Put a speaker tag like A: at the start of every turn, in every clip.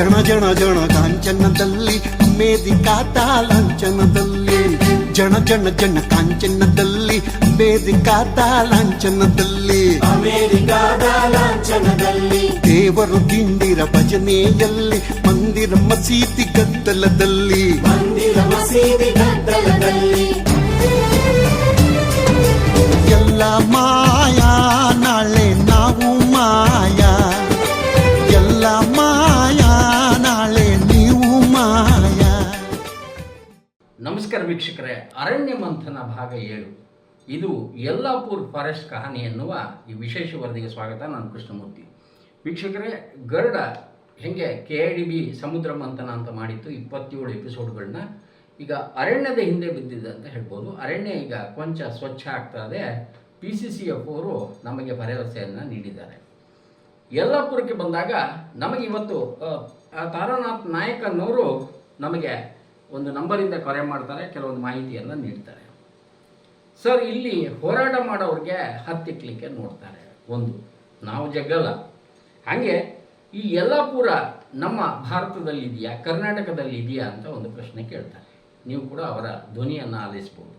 A: ಜಣ ಜನ ಜನ ಕಾಂಚನದಲ್ಲಿ ಮೇದಿಕಾತ ಲಾಂಛನದಲ್ಲಿ. ಜನ ಜನ ಜನ ಕಾಂಚನದಲ್ಲಿ ಮೇದಿಕಾತ ಲಾಂಛನದಲ್ಲಿ.
B: ಅಮೇರಿಕಾದ ಲಾಂಛನದಲ್ಲಿ.
A: ದೇವರು ದಿಂಡಿರ ಭಜನೆಯಲ್ಲಿ ಮಂದಿರ ಮಸೀದಿ ಗದ್ದಲದಲ್ಲಿ.
B: ಮಂದಿರ ಮಸೀದಿ ಗದ್ದಲದಲ್ಲಿ.
A: ಎಲ್ಲ ಮಾಯಾ ನಾಳೆ ನಾವು ಮಾಯಾ. ಎಲ್ಲ
C: ನಮಸ್ಕಾರ ವೀಕ್ಷಕರೇ, ಅರಣ್ಯ ಮಂಥನ ಭಾಗ ಏಳು. ಇದು ಯಲ್ಲಾಪುರ್ ಫಾರೆಸ್ಟ್ ಕಹಾನಿ ಎನ್ನುವ ಈ ವಿಶೇಷ ವರದಿಗೆ ಸ್ವಾಗತ, ನಾನು ಕೃಷ್ಣಮೂರ್ತಿ. ವೀಕ್ಷಕರೇ, ಗರುಡ ಹೆಂಗೆ ಕೆ ಡಿ ಬಿ ಸಮುದ್ರ ಮಂಥನ ಅಂತ ಮಾಡಿತ್ತು, ಇಪ್ಪತ್ತೇಳು ಎಪಿಸೋಡ್ಗಳನ್ನ. ಈಗ ಅರಣ್ಯದ ಹಿಂದೆ ಬಿದ್ದಿದೆ ಅಂತ ಹೇಳ್ಬೋದು. ಅರಣ್ಯ ಈಗ ಕೊಂಚ ಸ್ವಚ್ಛ ಆಗ್ತಾ ಇದೆ. ಪಿ ಸಿ ಸಿ ಎಫ್ ಅವರು ನಮಗೆ ಭರವಸೆಯನ್ನು ನೀಡಿದ್ದಾರೆ. ಯಲ್ಲಾಪುರಕ್ಕೆ ಬಂದಾಗ ನಮಗೆ ಇವತ್ತು ತಾರಾನಾಥ್ ನಾಯಕ್ ಅನ್ನೋರು ನಮಗೆ ಒಂದು ನಂಬರಿಂದ ಕರೆ ಮಾಡ್ತಾರೆ, ಕೆಲವೊಂದು ಮಾಹಿತಿಯನ್ನು ನೀಡ್ತಾರೆ. ಸರ್ ಇಲ್ಲಿ ಹೋರಾಟ ಮಾಡೋರಿಗೆ ಹತ್ತಿಕ್ಲಿಕ್ಕೆ ನೋಡ್ತಾರೆ. ಒಂದು, ನಾವು ಜಗ್ಗಲ್ಲ. ಹಾಗೆ ಈ ಯಲ್ಲಾಪುರ ನಮ್ಮ ಭಾರತದಲ್ಲಿ ಇದೆಯಾ ಕರ್ನಾಟಕದಲ್ಲಿ ಇದೆಯಾ ಅಂತ ಒಂದು ಪ್ರಶ್ನೆ ಕೇಳ್ತಾರೆ. ನೀವು ಕೂಡ ಅವರ ಧ್ವನಿಯನ್ನು ಆಲಿಸ್ಬೋದು.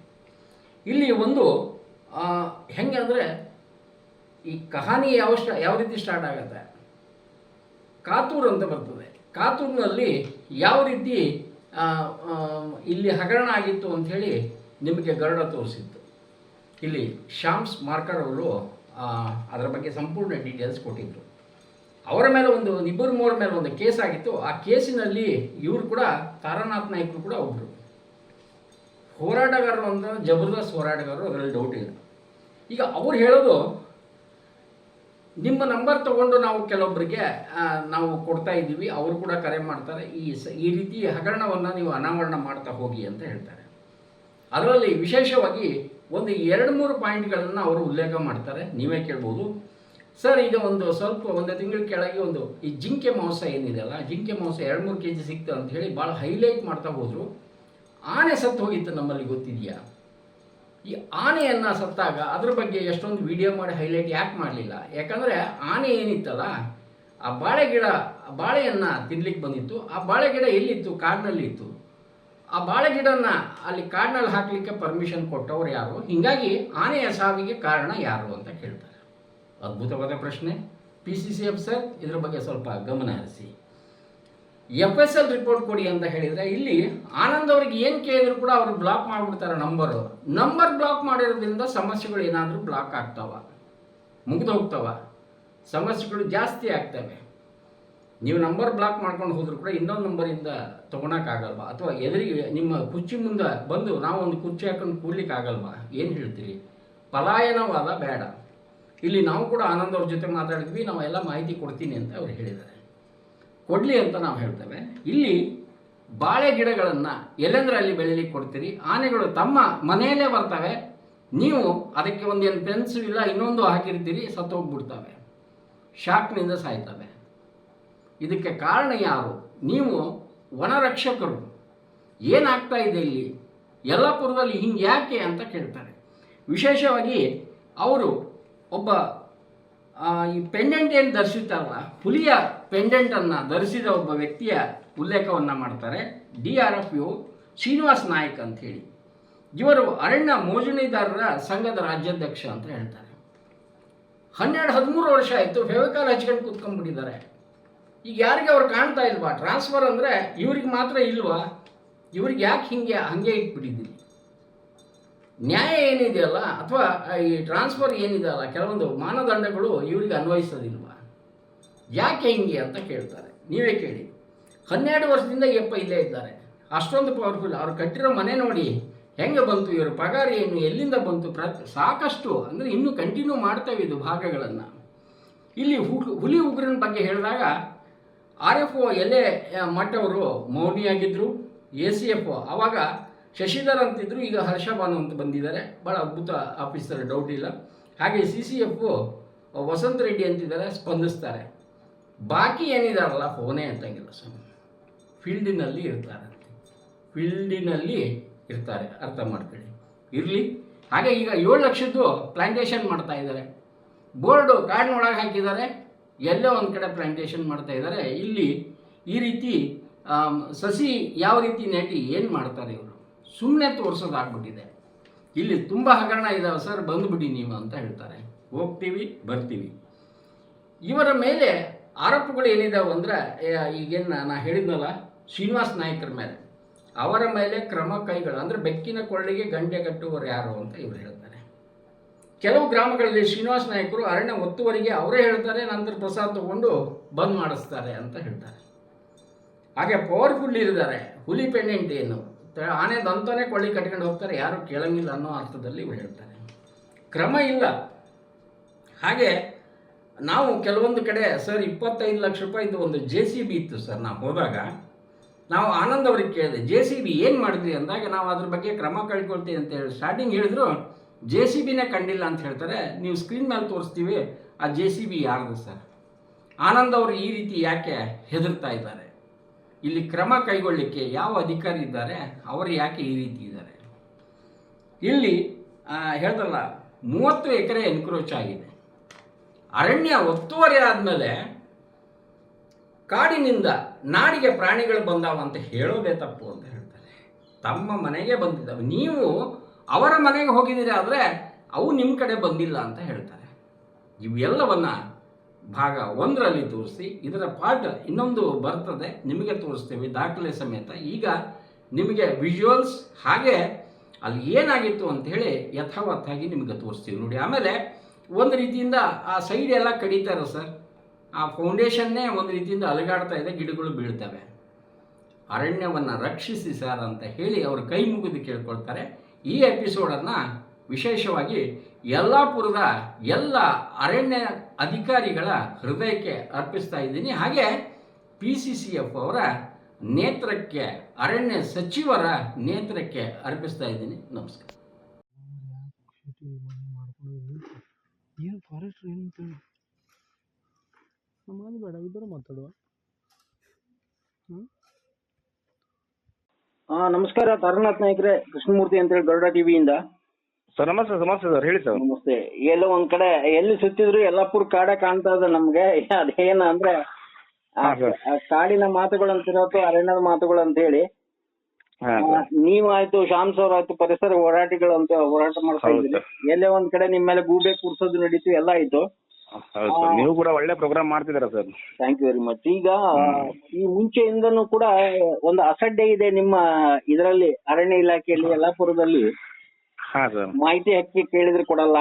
C: ಇಲ್ಲಿ ಒಂದು ಹೆಂಗೆ ಅಂದರೆ ಈ ಕಹಾನಿ ಯಾವ ಸ್ಟ ಯಾವ ರೀತಿ ಸ್ಟಾರ್ಟ್ ಆಗುತ್ತೆ? ಕಾತೂರು ಅಂತ ಬರ್ತದೆ. ಕಾತೂರಿನಲ್ಲಿ ಯಾವ ರೀತಿ ಇಲ್ಲಿ ಹಗರಣ ಆಗಿತ್ತು ಅಂಥೇಳಿ ನಿಮಗೆ ಗರುಡ ತೋರಿಸಿತ್ತು. ಇಲ್ಲಿ ಶ್ಯಾಮ್ಸ್ ಮಾರ್ಕರ್ ಅವರು ಅದರ ಬಗ್ಗೆ ಸಂಪೂರ್ಣ ಡೀಟೇಲ್ಸ್ ಕೊಟ್ಟಿದ್ದರು ಅವರ ಮೇಲೆ ಒಂದು, ಇಬ್ಬರು ಮೂವರ ಮೇಲೆ ಒಂದು ಕೇಸ್ ಆಗಿತ್ತು. ಆ ಕೇಸಿನಲ್ಲಿ ಇವರು ಕೂಡ, ತಾರಾನಾಥ್ ನಾಯ್ಕರು ಕೂಡ ಒಬ್ಬರು ಹೋರಾಟಗಾರರು ಅಂದ್ರೆ ಜಬರ್ದಸ್ತ್ ಹೋರಾಟಗಾರರು, ಅದರಲ್ಲಿ ಡೌಟ್ ಇಲ್ಲ. ಈಗ ಅವ್ರು ಹೇಳೋದು ನಿಮ್ಮ ನಂಬರ್ ತಗೊಂಡು ನಾವು ಕೆಲವೊಬ್ಬರಿಗೆ ನಾವು ಕೊಡ್ತಾ ಇದ್ದೀವಿ. ಅವರು ಕೂಡ ಕರೆ ಮಾಡ್ತಾರೆ. ಈ ಈ ರೀತಿ ಹಗರಣವನ್ನು ನೀವು ಅನಾವರಣ ಮಾಡ್ತಾ ಹೋಗಿ ಅಂತ ಹೇಳ್ತಾರೆ. ಅದರಲ್ಲಿ ವಿಶೇಷವಾಗಿ ಒಂದು ಎರಡು ಮೂರು ಪಾಯಿಂಟ್ಗಳನ್ನು ಅವರು ಉಲ್ಲೇಖ ಮಾಡ್ತಾರೆ. ನೀವೇ ಕೇಳ್ಬೋದು. ಸರ್, ಈಗ ಒಂದು ಸ್ವಲ್ಪ, ಒಂದು ತಿಂಗಳ ಕೆಳಗೆ ಒಂದು, ಈ ಜಿಂಕೆ ಮಾಂಸ ಏನಿದೆಯಲ್ಲ ಜಿಂಕೆ ಮಾಂಸ ಎರಡು ಮೂರು ಕೆ ಜಿ ಸಿಕ್ತು ಅಂತ ಹೇಳಿ ಭಾಳ ಹೈಲೈಟ್ ಮಾಡ್ತಾ ಹೋದರು. ಆನೆ ಸತ್ತು ಹೋಗಿತ್ತು ನಮ್ಮಲ್ಲಿ, ಗೊತ್ತಿದೆಯಾ? ಈ ಆನೆಯನ್ನು ಸತ್ತಾಗ ಅದ್ರ ಬಗ್ಗೆ ಎಷ್ಟೊಂದು ವಿಡಿಯೋ ಮಾಡಿ ಹೈಲೈಟ್ ಯಾಕೆ ಮಾಡಲಿಲ್ಲ? ಯಾಕಂದರೆ ಆನೆ ಏನಿತ್ತಲ್ಲ, ಆ ಬಾಳೆ ಗಿಡ ಬಾಳೆಯನ್ನು ತಿನ್ಲಿಕ್ಕೆ ಬಂದಿತ್ತು. ಆ ಬಾಳೆ ಗಿಡ ಎಲ್ಲಿತ್ತು? ಕಾಡಿನಲ್ಲಿ ಇತ್ತು. ಆ ಬಾಳೆ ಅಲ್ಲಿ ಕಾಡಿನಲ್ಲಿ ಹಾಕಲಿಕ್ಕೆ ಪರ್ಮಿಷನ್ ಕೊಟ್ಟವ್ರು ಯಾರು? ಹೀಗಾಗಿ ಆನೆಯ ಸಾವಿಗೆ ಕಾರಣ ಯಾರು ಅಂತ ಕೇಳ್ತಾರೆ. ಅದ್ಭುತವಾದ ಪ್ರಶ್ನೆ. P C C F sir ಇದರ ಬಗ್ಗೆ ಸ್ವಲ್ಪ ಗಮನ ಹರಿಸಿ. ಎಫ್ ಎಸ್ ಎಲ್ ರಿಪೋರ್ಟ್ ಕೊಡಿ ಅಂತ ಹೇಳಿದರೆ ಇಲ್ಲಿ ಆನಂದ್ ಅವ್ರಿಗೆ ಏನು ಕೇಳಿದ್ರು ಕೂಡ ಅವರು ಬ್ಲಾಕ್ ಮಾಡಿಬಿಡ್ತಾರೆ ನಂಬರು ನಂಬರ್ ಬ್ಲಾಕ್ ಮಾಡಿರೋದ್ರಿಂದ ಸಮಸ್ಯೆಗಳು ಏನಾದರೂ ಬ್ಲಾಕ್ ಆಗ್ತಾವ. ಮುಗಿದು ಹೋಗ್ತಾವ. ಸಮಸ್ಯೆಗಳು ಜಾಸ್ತಿ ಆಗ್ತವೆ. ನೀವು ನಂಬರ್ ಬ್ಲಾಕ್ ಮಾಡ್ಕೊಂಡು ಹೋದ್ರು ಕೂಡ ಇನ್ನೊಂದು ನಂಬರಿಂದ ತೊಗೊಳಕ್ಕಾಗಲ್ವಾ ಅಥವಾ ಎದುರಿಗೆ ನಿಮ್ಮ ಕುರ್ಚಿ ಮುಂದೆ ಬಂದು ನಾವು ಒಂದು ಕುರ್ಚಿ ಹಾಕೊಂಡು ಕೂಡ್ಲಿಕ್ಕೆ ಆಗಲ್ವಾ? ಏನು ಹೇಳ್ತೀರಿ? ಪಲಾಯನವಾದ ಬೇಡ. ಇಲ್ಲಿ ನಾವು ಕೂಡ ಆನಂದ್ ಅವ್ರ ಜೊತೆ ಮಾತಾಡಿದ್ವಿ, ನಾವೆಲ್ಲ ಮಾಹಿತಿ ಕೊಡ್ತೀನಿ ಅಂತ ಅವ್ರು ಹೇಳಿದ್ದಾರೆ. ಕೊಡಲಿ ಅಂತ ನಾವು ಹೇಳ್ತೇವೆ. ಇಲ್ಲಿ ಬಾಳೆ ಗಿಡಗಳನ್ನು ಎಲ್ಲೆಂದ್ರೆ ಅಲ್ಲಿ ಬೆಳಿಲಿಕ್ಕೆ ಕೊಡ್ತೀರಿ? ಆನೆಗಳು ತಮ್ಮ ಮನೆಯಲ್ಲೇ ಬರ್ತವೆ. ನೀವು ಅದಕ್ಕೆ ಒಂದೇನು ಪೆನ್ಸು ಇಲ್ಲ, ಇನ್ನೊಂದು ಹಾಕಿರ್ತೀರಿ, ಸತ್ತೋಗ್ಬಿಡ್ತವೆ. ಶಾಕ್ನಿಂದ ಸಾಯ್ತವೆ. ಇದಕ್ಕೆ ಕಾರಣ ಯಾರು? ನೀವು ವನರಕ್ಷಕರು. ಏನಾಗ್ತಾ ಇದೆ ಇಲ್ಲಿ? ಯಲ್ಲಾಪುರದಲ್ಲಿ ಹಿಂಗೆ ಯಾಕೆ ಅಂತ ಕೇಳ್ತಾರೆ. ವಿಶೇಷವಾಗಿ ಅವರು ಒಬ್ಬ ಈ ಪೆಂಡೆಂಟ್ ಏನು ಧರಿಸುತ್ತಾರಲ್ಲ ಹುಲಿಯ ಪೆಂಡೆಂಟನ್ನು ಧರಿಸಿದ ಒಬ್ಬ ವ್ಯಕ್ತಿಯ ಉಲ್ಲೇಖವನ್ನು ಮಾಡ್ತಾರೆ. D R F U Srinivas Nayak ಅಂತ ಹೇಳಿ. ಇವರು ಅರಣ್ಯ ಮೋಜಣಿದಾರರ ಸಂಘದ ರಾಜ್ಯಾಧ್ಯಕ್ಷ ಅಂತ ಹೇಳ್ತಾರೆ. ಹನ್ನೆರಡು ಹದಿಮೂರು ವರ್ಷ ಆಯಿತು, ಫೆವಿಕಾಲ್ ಹಚ್ಕೊಂಡು ಕೂತ್ಕೊಂಡ್ಬಿಟ್ಟಿದ್ದಾರೆ. ಈಗ ಯಾರಿಗೆ ಅವ್ರು ಕಾಣ್ತಾ ಇಲ್ವಾ? ಟ್ರಾನ್ಸ್ಫರ್ ಅಂದರೆ ಇವ್ರಿಗೆ ಮಾತ್ರ ಇಲ್ವಾ? ಇವ್ರಿಗೆ ಯಾಕೆ ಹಿಂಗೆ, ಹಂಗೆ ಇಟ್ಬಿಟ್ಟಿದ್ದೀರಿ? ನ್ಯಾಯ ಏನಿದೆಯಲ್ಲ ಅಥವಾ ಈ ಟ್ರಾನ್ಸ್ಫರ್ ಏನಿದೆಯಲ್ಲ ಕೆಲವೊಂದು ಮಾನದಂಡಗಳು ಇವರಿಗೆ ಅನ್ವಯಿಸೋದಿಲ್ವ? ಯಾಕೆ ಹಿಂಗೆ ಅಂತ ಕೇಳ್ತಾರೆ. ನೀವೇ ಕೇಳಿ. ಹನ್ನೆರಡು ವರ್ಷದಿಂದ ಯಪ್ಪ ಇಲ್ಲೇ ಇದ್ದಾರೆ. ಅಷ್ಟೊಂದು ಪವರ್ಫುಲ್ ಅವ್ರು ಕಟ್ಟಿರೋ ಮನೆ ನೋಡಿ ಹೆಂಗೆ ಬಂತು, ಇವರು ಪಗಾರ ಏನು, ಎಲ್ಲಿಂದ ಬಂತು, ಪ್ರ, ಸಾಕಷ್ಟು, ಅಂದರೆ ಇನ್ನೂ ಕಂಟಿನ್ಯೂ ಮಾಡ್ತೇವೆ ಇದು ಭಾಗಗಳನ್ನು. ಇಲ್ಲಿ ಹುಲಿ ಉಗ್ರನ ಬಗ್ಗೆ ಹೇಳಿದಾಗ, ಆರ್ ಎಫ್ ಒ ಎಲೆ ಮಠವರು ಮೌನಿಯಾಗಿದ್ದರು ಎ ಸಿ ಎಫ್ ಆವಾಗ ಶಶಿಧರ್ ಅಂತಿದ್ರು, ಈಗ ಹರ್ಷಭಾನು ಅಂತ ಬಂದಿದ್ದಾರೆ. ಭಾಳ ಅದ್ಭುತ ಆಫೀಸರ್ ಡೌಟ್ ಇಲ್ಲ. ಹಾಗೆ C C F Vasanth Reddy ಅಂತಿದ್ದಾರೆ, ಸ್ಪಂದಿಸ್ತಾರೆ. ಬಾಕಿ ಏನಿದಾರಲ್ಲ, ಫೋನೇ ಅಂತಂಗಿಲ್ಲ ಸ್ವಾಮಿ. ಫೀಲ್ಡಿನಲ್ಲಿ ಇರ್ತಾರೆ ಫೀಲ್ಡಿನಲ್ಲಿ ಇರ್ತಾರೆ, ಅರ್ಥ ಮಾಡ್ಕೊಳ್ಳಿ. ಇರಲಿ. ಹಾಗೆ ಈಗ ಏಳು ಲಕ್ಷದ್ದು ಪ್ಲಾಂಟೇಶನ್ ಮಾಡ್ತಾ ಇದ್ದಾರೆ. ಬೋರ್ಡು ಕಾಡಿನೊಳಗೆ ಹಾಕಿದ್ದಾರೆ. ಎಲ್ಲೋ ಒಂದು ಕಡೆ ಪ್ಲಾಂಟೇಶನ್ ಮಾಡ್ತಾ ಇದ್ದಾರೆ. ಇಲ್ಲಿ ಈ ರೀತಿ ಸಸಿ ಯಾವ ರೀತಿ ನೆಟ್ಟಿ, ಏನು ಮಾಡ್ತಾರೆ ಇವರು? ಸುಮ್ಮನೆ ತೋರಿಸೋದಾಗ್ಬಿಟ್ಟಿದೆ ಇಲ್ಲಿ ತುಂಬ ಹಗರಣ ಇದಾವೆ ಸರ್, ಬಂದುಬಿಡಿ ನೀವು ಅಂತ ಹೇಳ್ತಾರೆ. ಹೋಗ್ತೀವಿ, ಬರ್ತೀವಿ. ಇವರ ಮೇಲೆ ಆರೋಪಗಳು ಏನಿದಾವೆ ಅಂದರೆ ಈಗೇನು ನಾನು ಹೇಳಿದ್ನಲ್ಲ, ಶ್ರೀನಿವಾಸ್ ನಾಯಕರ ಮೇಲೆ. ಅವರ ಮೇಲೆ ಕ್ರಮ ಕೈಗಳು, ಅಂದರೆ ಬೆಕ್ಕಿನ ಕೊಳ್ಳಿಗೆ ಗಂಟೆ ಕಟ್ಟುವವರು ಯಾರು ಅಂತ ಇವರು ಹೇಳ್ತಾರೆ. ಕೆಲವು ಗ್ರಾಮಗಳಲ್ಲಿ ಶ್ರೀನಿವಾಸ್ ನಾಯಕರು ಅರಣ್ಯ ಒತ್ತುವರಿಗೆ ಅವರೇ ಹೇಳ್ತಾರೆ, ನಂತರ ಪ್ರಸಾದ ತಗೊಂಡು ಬಂದ್ ಮಾಡಿಸ್ತಾರೆ ಅಂತ ಹೇಳ್ತಾರೆ. ಹಾಗೆ ಪವರ್ಫುಲ್ ಇರಿದ್ದಾರೆ ಹುಲಿ ಪೆಂಡೆಂಟ್ ಏನು? ಆನೆ ದಂತನೇ ಕೊಳ್ಳಿ ಕಟ್ಕೊಂಡು ಹೋಗ್ತಾರೆ. ಯಾರು ಕೇಳಂಗಿಲ್ಲ ಅನ್ನೋ ಅರ್ಥದಲ್ಲಿ ಇವ್ರು ಹೇಳ್ತಾರೆ. ಕ್ರಮ ಇಲ್ಲ. ಹಾಗೆ ನಾವು ಕೆಲವೊಂದು ಕಡೆ, ಸರ್, ಇಪ್ಪತ್ತೈದು ಲಕ್ಷ ರೂಪಾಯಿದು ಒಂದು ಜೆ ಸಿ ಬಿ ಇತ್ತು ಸರ್, ನಾವು ಹೋದಾಗ, ನಾವು ಆನಂದ್ ಅವ್ರಿಗೆ ಕೇಳಿದೆ, ಜೆ ಸಿ ಬಿ ಏನು ಮಾಡಿದ್ರಿ? ಅಂದಾಗ ನಾವು ಅದ್ರ ಬಗ್ಗೆ ಕ್ರಮ ಕಳ್ಕೊಳ್ತೀವಿ ಅಂತ ಹೇಳಿ ಸ್ಟಾರ್ಟಿಂಗ್ ಹೇಳಿದ್ರು, ಜೆ ಸಿ ಬಿನೇ ಕಂಡಿಲ್ಲ ಅಂತ ಹೇಳ್ತಾರೆ. ನೀವು ಸ್ಕ್ರೀನ್ ಮೇಲೆ ತೋರಿಸ್ತೀವಿ, ಆ ಜೆ ಸಿ ಬಿ ಯಾರ್ದು ಸರ್? ಆನಂದ್ ಅವರು ಈ ರೀತಿ ಯಾಕೆ ಹೆದರ್ತಾ ಇದ್ದಾರೆ? ಇಲ್ಲಿ ಕ್ರಮ ಕೈಗೊಳ್ಳಲಿಕ್ಕೆ ಯಾವ ಅಧಿಕಾರಿ ಇದ್ದಾರೆ, ಅವರು ಯಾಕೆ ಈ ರೀತಿ ಇದ್ದಾರೆ? ಇಲ್ಲಿ ಹೇಳ್ದಲ್ಲ, ಮೂವತ್ತು ಎಕರೆ ಎನ್ಕ್ರೋಚ್ ಆಗಿದೆ. ಅರಣ್ಯ ಒತ್ತುವರಿ ಆದಮೇಲೆ ಕಾಡಿನಿಂದ ನಾಡಿಗೆ ಪ್ರಾಣಿಗಳು ಬಂದಾವ ಅಂತ ಹೇಳೋದೇ ತಪ್ಪು ಅಂತ ಹೇಳ್ತಾರೆ. ತಮ್ಮ ಮನೆಗೆ ಬಂದಿದ್ದಾವೆ. ನೀವು ಅವರ ಮನೆಗೆ ಹೋಗಿದ್ದೀರಿ ಆದರೆ ಅವು ನಿಮ್ಮ ಕಡೆ ಬಂದಿಲ್ಲ ಅಂತ ಹೇಳ್ತಾರೆ. ಇವೆಲ್ಲವನ್ನ ಭಾಗ ಒಂದರಲ್ಲಿ ತೋರಿಸಿ, ಇದರ ಪಾಠ ಇನ್ನೊಂದು ಬರ್ತದೆ, ನಿಮಗೆ ತೋರಿಸ್ತೀವಿ ದಾಖಲೆ ಸಮೇತ. ಈಗ ನಿಮಗೆ ವಿಜುವಲ್ಸ್ ಹಾಗೆ ಅಲ್ಲಿ ಏನಾಗಿತ್ತು ಅಂತ ಹೇಳಿ ಯಥಾವತ್ತಾಗಿ ನಿಮಗೆ ತೋರಿಸ್ತೀವಿ ನೋಡಿ, ಆಮೇಲೆ ಒಂದು ರೀತಿಯಿಂದ ಆ ಸೈಡ್ ಎಲ್ಲ ಕಡಿತಾರೆ ಸರ್ ಆ ಫೌಂಡೇಶನ್ನೇ ಒಂದು ರೀತಿಯಿಂದ ಅಲುಗಾಡ್ತಾ ಇದೆ, ಗಿಡಗಳು ಬೀಳ್ತವೆ. ಅರಣ್ಯವನ್ನು ರಕ್ಷಿಸಿ ಸರ್ ಅಂತ ಹೇಳಿ ಅವರು ಕೈ ಮುಗಿದು ಕೇಳ್ಕೊಳ್ತಾರೆ. ಈ ಎಪಿಸೋಡನ್ನು ವಿಶೇಷವಾಗಿ ಯಲ್ಲಾಪುರದ ಎಲ್ಲ ಅರಣ್ಯ ಅಧಿಕಾರಿಗಳ ಹೃದಯಕ್ಕೆ ಅರ್ಪಿಸ್ತಾ ಇದ್ದೀನಿ. ಹಾಗೆ ಪಿ ಸಿ ಸಿ ಎಫ್ ಅವರ ನೇತ್ರಕ್ಕೆ ಅರಣ್ಯ ಸಚಿವರ ನೇತ್ರಕ್ಕೆ ಅರ್ಪಿಸ್ತಾ ಇದ್ದೀನಿ. ನಮಸ್ಕಾರ.
D: ಏನು ಫಾರೆಸ್ಟ್ ಏನು ನಮ್ಮ ಬೇಡ ಇಬ್ಬರು ಮಾತಾಡುವ.
E: ಹಾ ನಮಸ್ಕಾರ ತಾರನಾಥ್ ನಾಯ್ಕರೇ ಕೃಷ್ಣಮೂರ್ತಿ ಅಂತೇಳಿ ಗರುಡ ಟಿವಿಯಿಂದ
F: ಸರ್ ನಮಸ್ತೆ ನಮಸ್ತೆ ಸರ್ ಹೇಳಿ ಸರ್.
E: ನಮಸ್ತೆ. ಎಲ್ಲೋ ಒಂದ್ ಕಡೆ ಎಲ್ಲಿ ಸುತ್ತಿದ್ರು ಯಲ್ಲಾಪುರ್ ಕಾಡೆ ಕಾಣ್ತಾ ಇದೆ ನಮ್ಗೆ. ಅದೇನ ಅಂದ್ರೆ ಆ-
F: ಹಾ, ಸರ್.
E: ಆ ಕಾಡಿನ ಮಾತುಗಳು ಅಂತಿರೋದು ಅರಣ್ಯದ ಮಾತುಗಳು ಅಂತ ಹೇಳಿ.
F: ಹಾ
E: ಆ,
F: ಸರ್.
E: ನೀವು ಆಯ್ತು ಶ್ಯಾಮ್ ಸರ್ ಆಯ್ತು ಪರಿಸರ ಹೋರಾಟಿಗಳು ಅಂತ ಹೋರಾಟ ಮಾಡ್ತಾ
F: ಹೌದು
E: ಇದ್ರಿ ಎಲ್ಲೇ ಒಂದ್ ಕಡೆ ನಿಮ್ ಮೇಲೆ ಗೂಬೆ ಕೂರ್ಸೋದು ನಡೀತು ಎಲ್ಲ ಆಯ್ತು.
F: ಹೌದು ಸರ್. ನೀವು ಕೂಡ ಒಳ್ಳೆ ಪ್ರೋಗ್ರಾಮ್ ಮಾಡ್ತಿದ್ದೀರಾ sir?
E: Thank you very much ಈಗ ಈ ಮುಂಚೆಯಿಂದನೂ ಕೂಡ ಒಂದು ಅಸಡ್ಡೆ ಇದೆ ನಿಮ್ಮ ಇದರಲ್ಲಿ ಅರಣ್ಯ ಇಲಾಖೆಯಲ್ಲಿ ಯಲ್ಲಾಪುರದಲ್ಲಿ.
F: ಹಾ ಸರ್.
E: ಮಾಹಿತಿ ಹಕ್ಕಿ ಕೇಳಿದ್ರೆ ಕೊಡಲ್ಲ.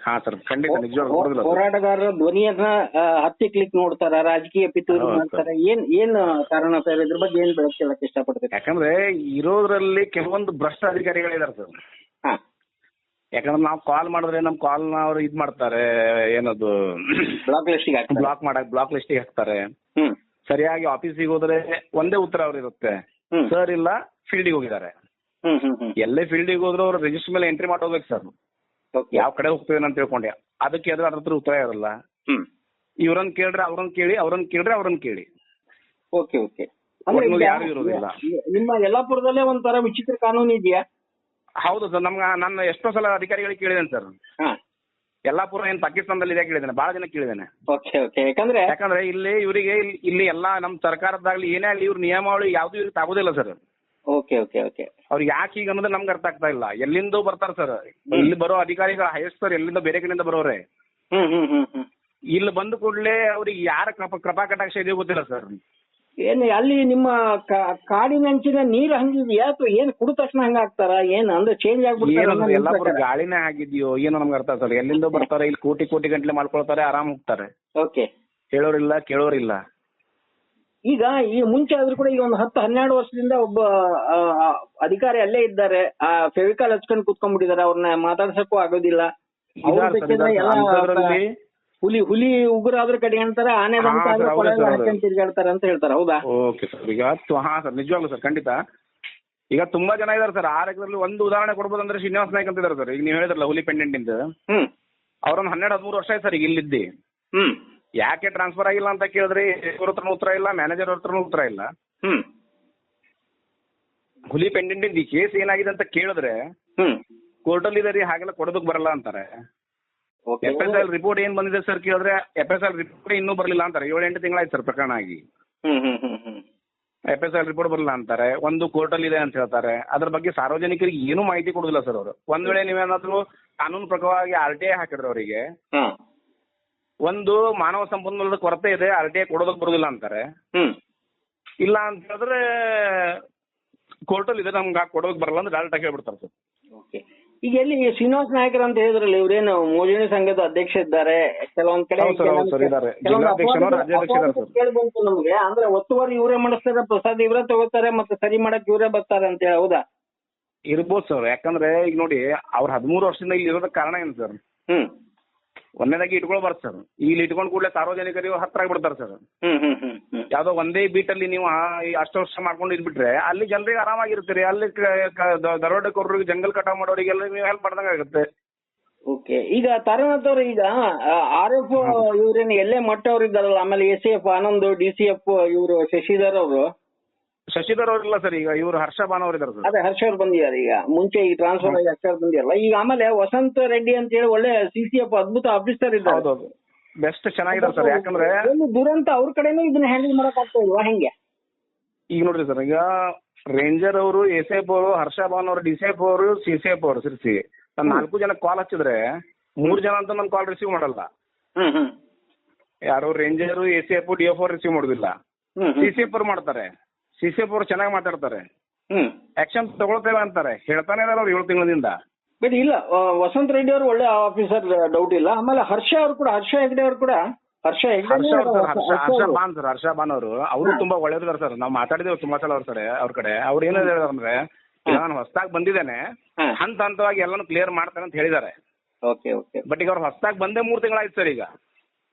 F: ಹಾ ಸರ್ ಖಂಡಿತ ನಿಜವಾಗ್ಲೂ ಕೊಡೋದಿಲ್ಲ ಸರ್.
E: ಹೋರಾಟಗಾರರ ಧ್ವನಿಯನ್ನ ಆ, ಹತ್ತಿ ಕ್ಲಿಕ್ ನೋಡ್ತಾರ ರಾಜಕೀಯ ಪಿತೂರಿ
F: ಹೌದು
E: ಮಾಡ್ತಾರ ಏನ್ ಏನ್ ಕಾರಣ ಸರ್ ಇದ್ರ ಬಗ್ಗೆ ಏನ್ ಬೆಳಕು ಕೇಳಕ್ ಇಷ್ಟಪಡ್ತೀರಿ?
F: ಯಾಕಂದ್ರೆ ಇರೋದ್ರಲ್ಲಿ ಕೆಲವೊಂದು ಭ್ರಷ್ಟ ಅಧಿಕಾರಿಗಳಿದ್ದಾರೆ ಸರ್.
E: ಹಾ.
F: ಯಾಕಂದ್ರೆ ನಾವು ಕಾಲ್ ಮಾಡಿದ್ರೆ ನಮ್ ಕಾಲ್ನ ಅವ್ರು ಇದ್ ಮಾಡ್ತಾರೆ ಏನದು
E: ಬ್ಲಾಕ್ ಲಿಸ್ಟಿಗೆ ಹಾಕ್ತಾರೆ.
F: ಬ್ಲಾಕ್ ಮಾಡಕ್ ಬ್ಲಾಕ್ ಲಿಸ್ಟ್ ಹಾಕ್ತಾರೆ.
E: ಹ್ಮ್.
F: ಸರಿಯಾಗಿ ಆಫೀಸಿಗೆ ಹೋದ್ರೆ ಒಂದೇ ಉತ್ತರ ಅವ್ರು ಇರುತ್ತೆ.
E: ಹ್ಮ್.
F: ಸರ್ ಇಲ್ಲ ಫೀಲ್ಡಿಗೆ ಹೋಗಿದ್ದಾರೆ. ಎಲ್ಲೇ ಫೀಲ್ಡಿಗೆ ಹೋದ್ರು ಅವ್ರು ರಿಜಿಸ್ಟರ್ ಮೇಲೆ ಎಂಟ್ರಿ ಮಾಡೋಗ್ಬೇಕು ಸರ್
E: Okay.
F: ಯಾವ ಕಡೆ ಹೋಗ್ತೇವೆ ಅಂತ ತಿಳ್ಕೊಂಡೆ. ಅದಕ್ಕೆ ಅದ್ರ ಅದ್ರ ಹತ್ರ ಉತ್ತರ ಇರಲ್ಲ.
E: ಹ್ಮ್.
F: ಇವ್ರನ್ನ ಕೇಳ್ರೆ ಅವ್ರನ್ನ ಕೇಳಿ ಅವ್ರನ್ನ ಕೇಳ್ರೆ ಅವ್ರನ್ನ ಕೇಳಿ.
E: ಓಕೆ ಓಕೆ
F: ಯಾರು ಇರೋದಿಲ್ಲ.
E: ನಿಮ್ಮ ಯಲ್ಲಾಪುರದಲ್ಲೇ ಒಂಥರ ವಿಚಿತ್ರ ಕಾನೂನು ಇದೆಯಾ?
F: ಹೌದು ಸರ್ ನಮ್ಗೆ ನಾನು ಎಷ್ಟೋ ಸಲ ಅಧಿಕಾರಿಗಳಿಗೆ ಕೇಳಿದ್ದೇನೆ ಸರ್
E: ಹಾ.
F: ಯಲ್ಲಾಪುರ ಏನ್ ಪಾಕಿಸ್ತಾನದಲ್ಲಿ ಇದೆ ಕೇಳಿದ್ದೇನೆ. ಬಹಳ ಜನ ಕೇಳಿದ್ದೇನೆ.
E: ಓಕೆ ಓಕೆ ಯಾಕಂದ್ರೆ
F: ಯಾಕಂದ್ರೆ ಇಲ್ಲಿ ಇವರಿಗೆ ಇಲ್ಲಿ ಎಲ್ಲಾ ನಮ್ ಸರ್ಕಾರದಾಗ್ಲಿ ಏನೇ ಆಗ್ಲಿ ಇವ್ರ ನಿಯಮಾವಳಿ ಯಾವ್ದು ಇವ್ರಿಗೆ ತಾಗೋದಿಲ್ಲ ಸರ್
E: ಓಕೆ ಓಕೆ ಓಕೆ
F: ಅವ್ರು ಯಾಕೆ ಈಗ ಅನ್ನೋದು ನಮ್ಗೆ ಅರ್ಥ ಆಗ್ತಾ ಇಲ್ಲ. ಎಲ್ಲಿಂದೋ ಬರ್ತಾರೆ ಸರ್ ಇಲ್ಲಿ ಬರೋ ಅಧಿಕಾರಿಗಳ ಹೈಯೆಸ್ಟ್ ಸರ್ ಎಲ್ಲಿಂದ ಬೇರೆ ಕಡೆಯಿಂದ ಬರೋರೆ.
E: ಹ್ಮ್ ಹ್ಮ್ ಹ್ಮ್ ಹ್ಮ್.
F: ಇಲ್ಲಿ ಬಂದ ಕೂಡಲೇ ಅವ್ರಿಗೆ ಯಾರ ಕೃಪಾ ಕೃಪಾ ಕಟಾಕ್ಷ ಇದೆಯೋ ಗೊತ್ತಿಲ್ಲ ಸರ್
E: ಏನು ಅಲ್ಲಿ ನಿಮ್ಮ ಕಾಡಿನಂಚಿನ ನೀರು ಹಂಗಿದ್ಯಾ ಅಥವಾ ಏನು ಕುಡಿದ ತಕ್ಷಣ ಹಂಗ ಆಗ್ತಾರ ಏನ್ ಅಂದ್ರೆ ಚೇಂಜ್
F: ಆಗ್ಬಿಟ್ಟು
E: ಆಗ್ಬಿಡ್ತಾರ
F: ಎಲ್ಲಾಪುರ ಗಾಳಿನೇ ಆಗಿದ್ಯೋ ಏನೋ ನಮ್ಗೆ ಅರ್ಥ ಸರ್ ಎಲ್ಲಿಂದ ಬರ್ತಾರೆ ಇಲ್ಲಿ ಕೋಟಿ ಕೋಟಿ ಗಂಟ್ಲೆ ಮಾಡ್ಕೊಳ್ತಾರೆ ಆರಾಮ್ ಹೋಗ್ತಾರೆ.
E: ಓಕೆ
F: ಹೇಳೋರಿಲ್ಲ ಕೇಳೋರಿಲ್ಲ.
E: ಈಗ ಈ ಮುಂಚೆ ಆದ್ರೂ ಕೂಡ ಈಗ ಒಂದು ಹತ್ತು ಹನ್ನೆರಡು ವರ್ಷದಿಂದ ಒಬ್ಬ ಅಧಿಕಾರಿ ಅಲ್ಲೇ ಇದ್ದಾರೆ. ಆ ಫೆವಿಕಾಲ್ ಹಚ್ಕೊಂಡು ಕುತ್ಕೊಂಡ್ಬಿಟ್ಟಿದ್ದಾರೆ. ಅವ್ರನ್ನ ಮಾತಾಡ್ಸಕ್ಕೂ ಆಗೋದಿಲ್ಲ. ಹುಲಿ ಹುಲಿ ದಂತ ಆದ್ರೂ
F: ಸರ್,
E: ಆನೆ ತಿರ್ಗಾಡ್ತಾರೆ ಅಂತ ಹೇಳ್ತಾರೆ. ಹೌದಾ?
F: ಓಕೆ ಸರ್ ಈಗ ಹಾ ಸರ್ ನಿಜವಾಗ್ಲೂ ಸರ್ ಖಂಡಿತ. ಈಗ ತುಂಬಾ ಜನ ಇದಾರೆ ಸರ್ ಆ ಲೆಕ್ಕದಲ್ಲಿ ಒಂದು ಉದಾಹರಣೆ ಕೊಡ್ಬೋದಂದ್ರೆ ಶ್ರೀನಿವಾಸ ನಾಯ್ಕ್ ಅಂತ ಇದಾರೆ ಸರ್. ಈಗ ನೀವು ಹೇಳಿದ್ರಲ್ಲ ಹುಲಿ ಪೆಂಡೆಂಟ್ ಇಂದ.
E: ಹ್ಮ್.
F: ಅವ್ರೊಂದು ಹನ್ನೆರಡು ಹದಿಮೂರು ವರ್ಷ ಆಯ್ತು ಸರ್ ಈಗ ಇಲ್ಲಿದ್ದಿ.
E: ಹ್ಮ್.
F: ಯಾಕೆ ಟ್ರಾನ್ಸ್ಫರ್ ಆಗಿಲ್ಲ ಅಂತ ಕೇಳಿದ್ರೆ? ಇವ್ರ ಹತ್ರನೂ ಉತ್ತರ ಇಲ್ಲ ಮ್ಯಾನೇಜರ್ ಹತ್ರನೂ ಉತ್ತರ ಇಲ್ಲ.
E: ಹ್ಮ್.
F: ಹುಲಿ ಪೆಂಡೆಂಟ್ ಇಂದ ಈ ಕೇಸ್ ಏನಾಗಿದೆ ಅಂತ ಕೇಳಿದ್ರೆ
E: ಹ್ಮ್.
F: ಕೋರ್ಟಲ್ಲಿ ಇದೆ ರೀ ಹಾಗೆಲ್ಲ ಕೊಡೋದಕ್ಕೆ ಬರಲ್ಲ ಅಂತಾರೆ. ಎಫ್ ಎಸ್ ಎಲ್ ರಿಪೋರ್ಟ್ ಏನ್ ಬಂದಿದೆ ಸರ್ ಕೇಳಿದ್ರೆ ಎಫ್ ಎಸ್ ಎಲ್ ರಿಪೋರ್ಟ್ ಇನ್ನೂ ಬರಲಿಲ್ಲ ಅಂತಾರೆ. ಏಳು ಎಂಟು ತಿಂಗಳಾಯ್ತು ಸರ್ ಪ್ರಕರಣ ಆಗಿ. ಎಫ್ ಎಸ್ ಎಲ್ ರಿಪೋರ್ಟ್ ಬರಲ್ಲ ಅಂತಾರೆ. ಒಂದು ಕೋರ್ಟಲ್ಲಿ ಇದೆ ಅಂತ ಹೇಳ್ತಾರೆ. ಅದ್ರ ಬಗ್ಗೆ ಸಾರ್ವಜನಿಕರಿಗೆ ಏನೂ ಮಾಹಿತಿ ಕೊಡುದಿಲ್ಲ ಸರ್ ಅವರು. ಒಂದ್ ವೇಳೆ ನೀವೇನಾದ್ರೂ ಕಾನೂನು ಪ್ರಕಾರವಾಗಿ ಆರ್ ಟಿ ಐ ಹಾಕಿದ್ರೆ ಅವರಿಗೆ ಒಂದು ಮಾನವ ಸಂಪನ್ಮೂಲದ ಕೊರತೆ ಇದೆ ಆರ್ ಟಿ ಐ ಕೊಡೋದಕ್ಕೆ ಬರುದಿಲ್ಲ ಅಂತಾರೆ.
E: ಹ್ಮ್.
F: ಇಲ್ಲ ಅಂತ ಹೇಳಿದ್ರೆ ಕೋರ್ಟಲ್ಲಿ ಇದೆ ನಮ್ಗೆ ಕೊಡೋದಕ್ಕೆ ಬರಲ್ಲ ಅಂದ್ರೆ ಡೈರೆಕ್ಟ್ ಆಗಿ ಹೇಳ್ಬಿಡ್ತಾರೆ ಸರ್.
E: ಓಕೆ. ಈಗ ಎಲ್ಲಿ ಶ್ರೀನಿವಾಸ ನಾಯಕರ್ ಅಂತ ಹೇಳಿದ್ರಲ್ಲ ಇವ್ರೇನು ಮೋಜಿನಿ ಸಂಘದ ಅಧ್ಯಕ್ಷ ಇದ್ದಾರೆ? ಕೆಲವೊಂದ್ ಕಡೆ
F: ಹೌದು ಸರ್, ಹೌದು ಸರ್, ಇದ್ದಾರೆ. ಜಿಲ್ಲಾಧ್ಯಕ್ಷರು, ರಾಜ್ಯಾಧ್ಯಕ್ಷರು ಇದ್ದಾರೆ ಸರ್.
E: ಕೇಳಿ ಬಂತು ನಮ್ಗೆ. ಅಂದ್ರೆ ಒತ್ತುವರಿ ಇವರೇ ಮಾಡಿಸ್ತಾರೆ ಪ್ರಸಾದ್ ಇವರೇ ತಗೋತಾರೆ ಮತ್ತೆ ಸರಿ ಮಾಡಕ್ ಇವರೇ ಬರ್ತಾರೆ ಅಂತ ಹೇಳಿ ಹೌದಾ?
F: ಇರ್ಬೋದು ಸರ್ ಯಾಕಂದ್ರೆ ಈಗ ನೋಡಿ ಅವ್ರ ಹದಿಮೂರು ವರ್ಷದಿಂದ ಇಲ್ಲಿ ಇರೋದಕ್ಕೆ ಕಾರಣ ಏನು ಸರ್?
E: ಹ್ಮ್.
F: ಒಂದನೇದಾಗಿ ಇಟ್ಕೊಳ್ಬಾರ್ದು ಸರ್. ಇಲ್ಲಿ ಇಟ್ಕೊಂಡ್ ಕೂಡಲೇ ಸಾರ್ವಜನಿಕರಿಗೆ ಹತ್ರ ಆಗ್ಬಿಡ್ತಾರೆ ಸರ್ ಯಾವ್ದೋ ಒಂದೇ ಬೀಟಲ್ಲಿ ನೀವು ಆ, ಈ ಅಷ್ಟು ವರ್ಷ ಮಾಡ್ಕೊಂಡು ಇದ್ಬಿಟ್ರೆ ಅಲ್ಲಿ ಜನರಿಗೆ ಆರಾಮಾಗಿರ್ತೀರಿ. ಅಲ್ಲಿ ದರೋಡೆಕೋರರಿಗೆ ಜಂಗಲ್ ಕಟಾವ್ ಮಾಡೋರಿಗೆಲ್ಲ ನೀವು ಹೆಲ್ಪ್ ಮಾಡ್ದಂಗ ಆಗುತ್ತೆ.
E: ಓಕೆ. ಈಗ ತಾರನಾಥ್ ಅವ್ರ ಈಗ ಆರ್ ಎಫ್ ಇವ್ರೇನು ಎಲ್ಲೇ ಮಟ್ಟ ಅವ್ರು ಇದ್ದಾರಲ್ಲ? ಆಮೇಲೆ A C F Anand D C F ಇವರು ಶಶಿಧರ್ ಅವರು.
F: ಶಶಿಧರ್ ಅವರಿಲ್ಲ ಸರ್ ಈಗ ಇವರು ಹರ್ಷ ಬಾನ್ ಅವ್ರು ಇದಾರೆ ಸರ್.
E: ಅದೇ ಹರ್ಷ ಅವ್ರು ಬಂದಿದ್ದಾರೆ ಈಗ. ಮುಂಚೆ ಈ ಟ್ರಾನ್ಸ್ಫರ್ ಆಗಿ ಹರ್ಷ ಅವ್ರು ಬಂದಿರಲ್ಲ. ಈಗ ಆಮೇಲೆ ವಸಂತ ರೆಡ್ಡಿ ಅಂತ ಹೇಳಿ ಒಳ್ಳೆ ಸಿ ಸಿ ಎಫ್ ಅದ್ಭುತ ಆಫೀಸರ್ ಇದ್ದಾರೆ.
F: ಹೌದೌದು. ಬೆಸ್ಟ್ ಚೆನ್ನಾಗಿದ್ದಾರೆ ಸರ್ ಯಾಕಂದ್ರೆ
E: ಒಂದು ದುರಂತ ಅವ್ರ ಕಡೆನೂ ಇದನ್ನ ಹ್ಯಾಂಡಲ್ ಮಾಡಕ್ ಆಗ್ತಾ ಇಲ್ವಾ? ಹೆಂಗೆ?
F: ಈಗ ನೋಡ್ರಿ ಸರ್ ಈಗ ರೇಂಜರ್ ಅವರು ಎಸ್ ಸಿ ಎಫ್ ಅವರು ಹರ್ಷ ಬಾನ್ ಅವರು ಡಿ ಸಿ ಎಫ್ ಅವರು ಸಿ ಸಿ ಎಫ್ ಅವರು ಸಿರ್ಸಿ ನಾನು ನಾಲ್ಕು ಜನ ಕಾಲ್ ಹಚ್ಚಿದ್ರೆ ಮೂರ್ ಜನ ಅಂತ ನಾನು ಕಾಲ್ ರಿಸೀವ್ ಮಾಡಲ್ಲ.
E: ಹ್ಮ್ ಹ್ಮ್.
F: ಯಾರು ranger A C F D F receive ಮಾಡೋದಿಲ್ಲ.
E: ಹ್ಮ್
F: ಸಿ ಸಿ ಎಫ್ ಅವ್ರು ಮಾಡ್ತಾರೆ. ಸಿ ಸಿ ಎಫ್ ಅವರು ಚೆನ್ನಾಗಿ ಮಾತಾಡ್ತಾರೆ.
E: ಹ್ಮ್.
F: ಆಕ್ಷನ್ ತಗೊಳ್ತೇವೆ ಅಂತಾರೆ. ಹೇಳ್ತಾನೆ ಇದಾರೆ ಅವ್ರು ಏಳು ತಿಂಗಳಿಂದ.
E: ಬಟ್ ಇಲ್ಲ ಆ, ವಸಂತ್ ರೆಡ್ಡಿ ಅವರು ಒಳ್ಳೆ ಆಫೀಸರ್ ಡೌಟ್ ಇಲ್ಲ. ಆಮೇಲೆ ಹರ್ಷ ಅವರು ಕೂಡ ಹರ್ಷ ಹೆಗ್ಡೆ ಅವರು ಕೂಡ ಹರ್ಷ ಹೆಗ್ಡೆ
F: ಹರ್ಷ ಅವ್ರು ಸರ್ ಹರ್ಷ ಹರ್ಷ ಬಾನ್ ಸರ್ ಹರ್ಷ ಬಾನ್ ಅವರು. ಅವರು ತುಂಬಾ ಒಳ್ಳೇದಿದ್ದಾರೆ ಸರ್. ನಾವು ಮಾತಾಡಿದ್ದೇವೆ ತುಂಬಾ ಸಲ ಅವ್ರ ಕಡೆ ಅವ್ರ ಕಡೆ. ಅವ್ರು ಏನ್ ಹೇಳಿದಾರೆ ಅಂದ್ರೆ ಈಗ ನಾನು ಹೊಸದಾಗಿ ಬಂದಿದ್ದೇನೆ ಹಂತ ಹಂತವಾಗಿ ಎಲ್ಲಾನು ಕ್ಲಿಯರ್ ಮಾಡ್ತಾರೆ ಅಂತ ಹೇಳಿದ್ದಾರೆ
E: ಓಕೆ ಓಕೆ.
F: ಬಟ್ ಈಗ ಅವ್ರು ಹೊಸದಾಗಿ ಬಂದೇ ಮೂರು ತಿಂಗಳಾಯ್ತು ಸರ್ ಈಗ.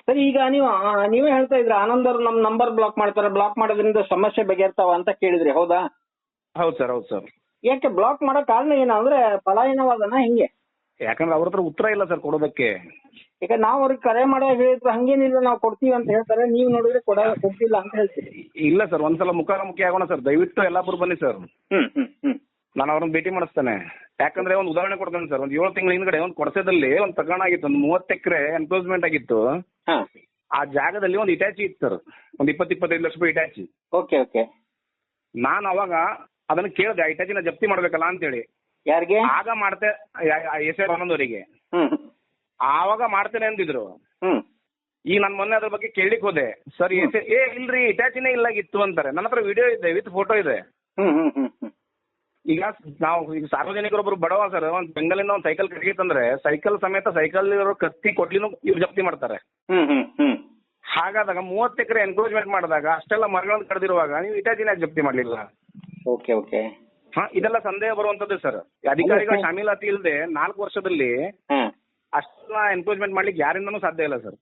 E: ಸರಿ ಈಗ ನೀವು ನೀವೇ ಹೇಳ್ತಾ ಇದ್ರೆ ಆನಂದ್ ಅವರು ನಮ್ ನಂಬರ್ ಬ್ಲಾಕ್ ಮಾಡ್ತಾರೆ ಬ್ಲಾಕ್ ಮಾಡೋದ್ರಿಂದ ಸಮಸ್ಯೆ ಬಗೆಹರ್ತಾವ ಅಂತ ಕೇಳಿದ್ರಿ ಹೌದಾ?
F: ಹೌದು ಸರ್ ಹೌದು ಸರ್.
E: ಯಾಕೆ ಬ್ಲಾಕ್ ಮಾಡೋ ಕಾರಣ ಏನಂದ್ರೆ ಅಂದ್ರೆ ಪಲಾಯನವಾದನ ಹೆಂಗೆ?
F: ಯಾಕಂದ್ರೆ ಅವ್ರ ಹತ್ರ ಉತ್ತರ ಇಲ್ಲ ಸರ್ ಕೊಡೋದಕ್ಕೆ.
E: ಈಗ ನಾವು ಅವ್ರಿಗೆ ಕರೆ ಮಾಡೋ ಹೇಳಿದ್ರೆ ಹಂಗೇನಿಲ್ಲ ನಾವು ಕೊಡ್ತೀವಿ ಅಂತ ಹೇಳ್ತಾರೆ ನೀವು ನೋಡಿದ್ರೆ ಕೊಡ ಕೊಡ್ತಿಲ್ಲ ಅಂತ ಹೇಳ್ತೀರಿ.
F: ಇಲ್ಲ ಸರ್ ಒಂದ್ಸಲ ಮುಖಾಮುಖಿ ಆಗೋಣ ಸರ್ ದಯವಿಟ್ಟು ಎಲ್ಲಾಪುರ ಬನ್ನಿ ಸರ್.
E: ಹ್ಮ್ ಹ್ಮ್ ಹ್ಮ್.
F: ನಾನು ಅವ್ರನ್ನ ಭೇಟಿ ಮಾಡಿಸ್ತೇನೆ. ಯಾಕಂದ್ರೆ ಒಂದು ಉದಾಹರಣೆ ಕೊಡ್ತೇನೆ ಸರ್. ಒಂದು ಏಳು ತಿಂಗಳ ಹಿಂದ್ಗಡೆ ಒಂದು ಕೊಡಸದಲ್ಲಿ ಒಂದು ಪ್ರಕರಣ ಆಗಿತ್ತು. ಒಂದು ಮೂವತ್ತು ಎಕರೆ ಎನ್ಕ್ಲೋಸ್ಮೆಂಟ್ ಆಗಿತ್ತು. ಆ ಜಾಗದಲ್ಲಿ ಒಂದು ಇಟ್ಯಾಚಿ ಇತ್ತು ಸರ್. ಒಂದು ಇಪ್ಪತ್ತು ಇಪ್ಪತ್ತೈದು ಲಕ್ಷ ರೂಪಾಯಿ ಇಟ್ಯಾಚಿ
E: ಓಕೆ ಓಕೆ.
F: ನಾನು ಅವಾಗ ಅದನ್ನ ಕೇಳಿದೆ ಆ ಇಟ್ಯಾಚಿನ ಜಪ್ತಿ ಮಾಡ್ಬೇಕಲ್ಲ ಅಂತೇಳಿ.
E: ಯಾರಿಗೆ?
F: ಆಗ ಮಾಡ್ತೆ ಎಸ್ ಎಫ್ ಆನಂದವರಿಗೆ ಆವಾಗ ಮಾಡ್ತೇನೆ ಅಂದಿದ್ರು. ಈಗ ನಾನು ಮೊನ್ನೆ ಅದ್ರ ಬಗ್ಗೆ ಕೇಳಲಿಕ್ಕೆ ಹೋದೆ. ಸರ್ ಎಸ್ ಏ ಇಲ್ರಿ ಇಟ್ಯಾಚಿನೇ ಇಲ್ಲಾಗಿತ್ತು ಅಂತಾರೆ. ನನ್ನ ಹತ್ರ ವಿಡಿಯೋ ಇದೆ ವಿತ್ ಫೋಟೋ ಇದೆ. ಈಗ ನಾವು ಈಗ ಸಾರ್ವಜನಿಕರೊಬ್ರು ಬಡವ ಸರ್ ಒಂದು ಬೆಂಗಲಿಂದ ಒಂದು ಸೈಕಲ್ ಕಟ್ಟಿತ್ತಂದ್ರೆ ಸೈಕಲ್ ಸಮೇತ ಸೈಕಲ್ ಇರೋ ಕತ್ತಿ ಕೊಡ್ಲಿನೂ ಇವ್ರು ಜಪ್ತಿ ಮಾಡ್ತಾರೆ.
E: ಹ್ಮ್ ಹ್ಮ್ ಹ್ಮ್.
F: ಹಾಗಾದಾಗ ಮೂವತ್ತು ಎಕರೆ ಎನ್ಕ್ರೋಚ್ಮೆಂಟ್ ಮಾಡಿದಾಗ ಅಷ್ಟೆಲ್ಲ ಮರಗಳನ್ನು ಕಡ್ದಿರುವಾಗ ನೀವು ಇಟಾಜಿನ ಜಪ್ತಿ ಮಾಡ್ಲಿಲ್ಲ.
E: Okay okay.
F: ಹಾ ಇದೆಲ್ಲ ಸಂದೇಹ ಬರುವಂತದ್ದು ಸರ್ ಅಧಿಕಾರಿಗಳ ಶಾಮೀಲಾತಿ ಇಲ್ಲದೆ ನಾಲ್ಕು ವರ್ಷದಲ್ಲಿ ಅಷ್ಟೆಲ್ಲ ಎನ್ಕ್ರೋಚ್ಮೆಂಟ್ ಮಾಡ್ಲಿಕ್ಕೆ ಯಾರಿಂದನೂ ಸಾಧ್ಯ ಇಲ್ಲ ಸರ್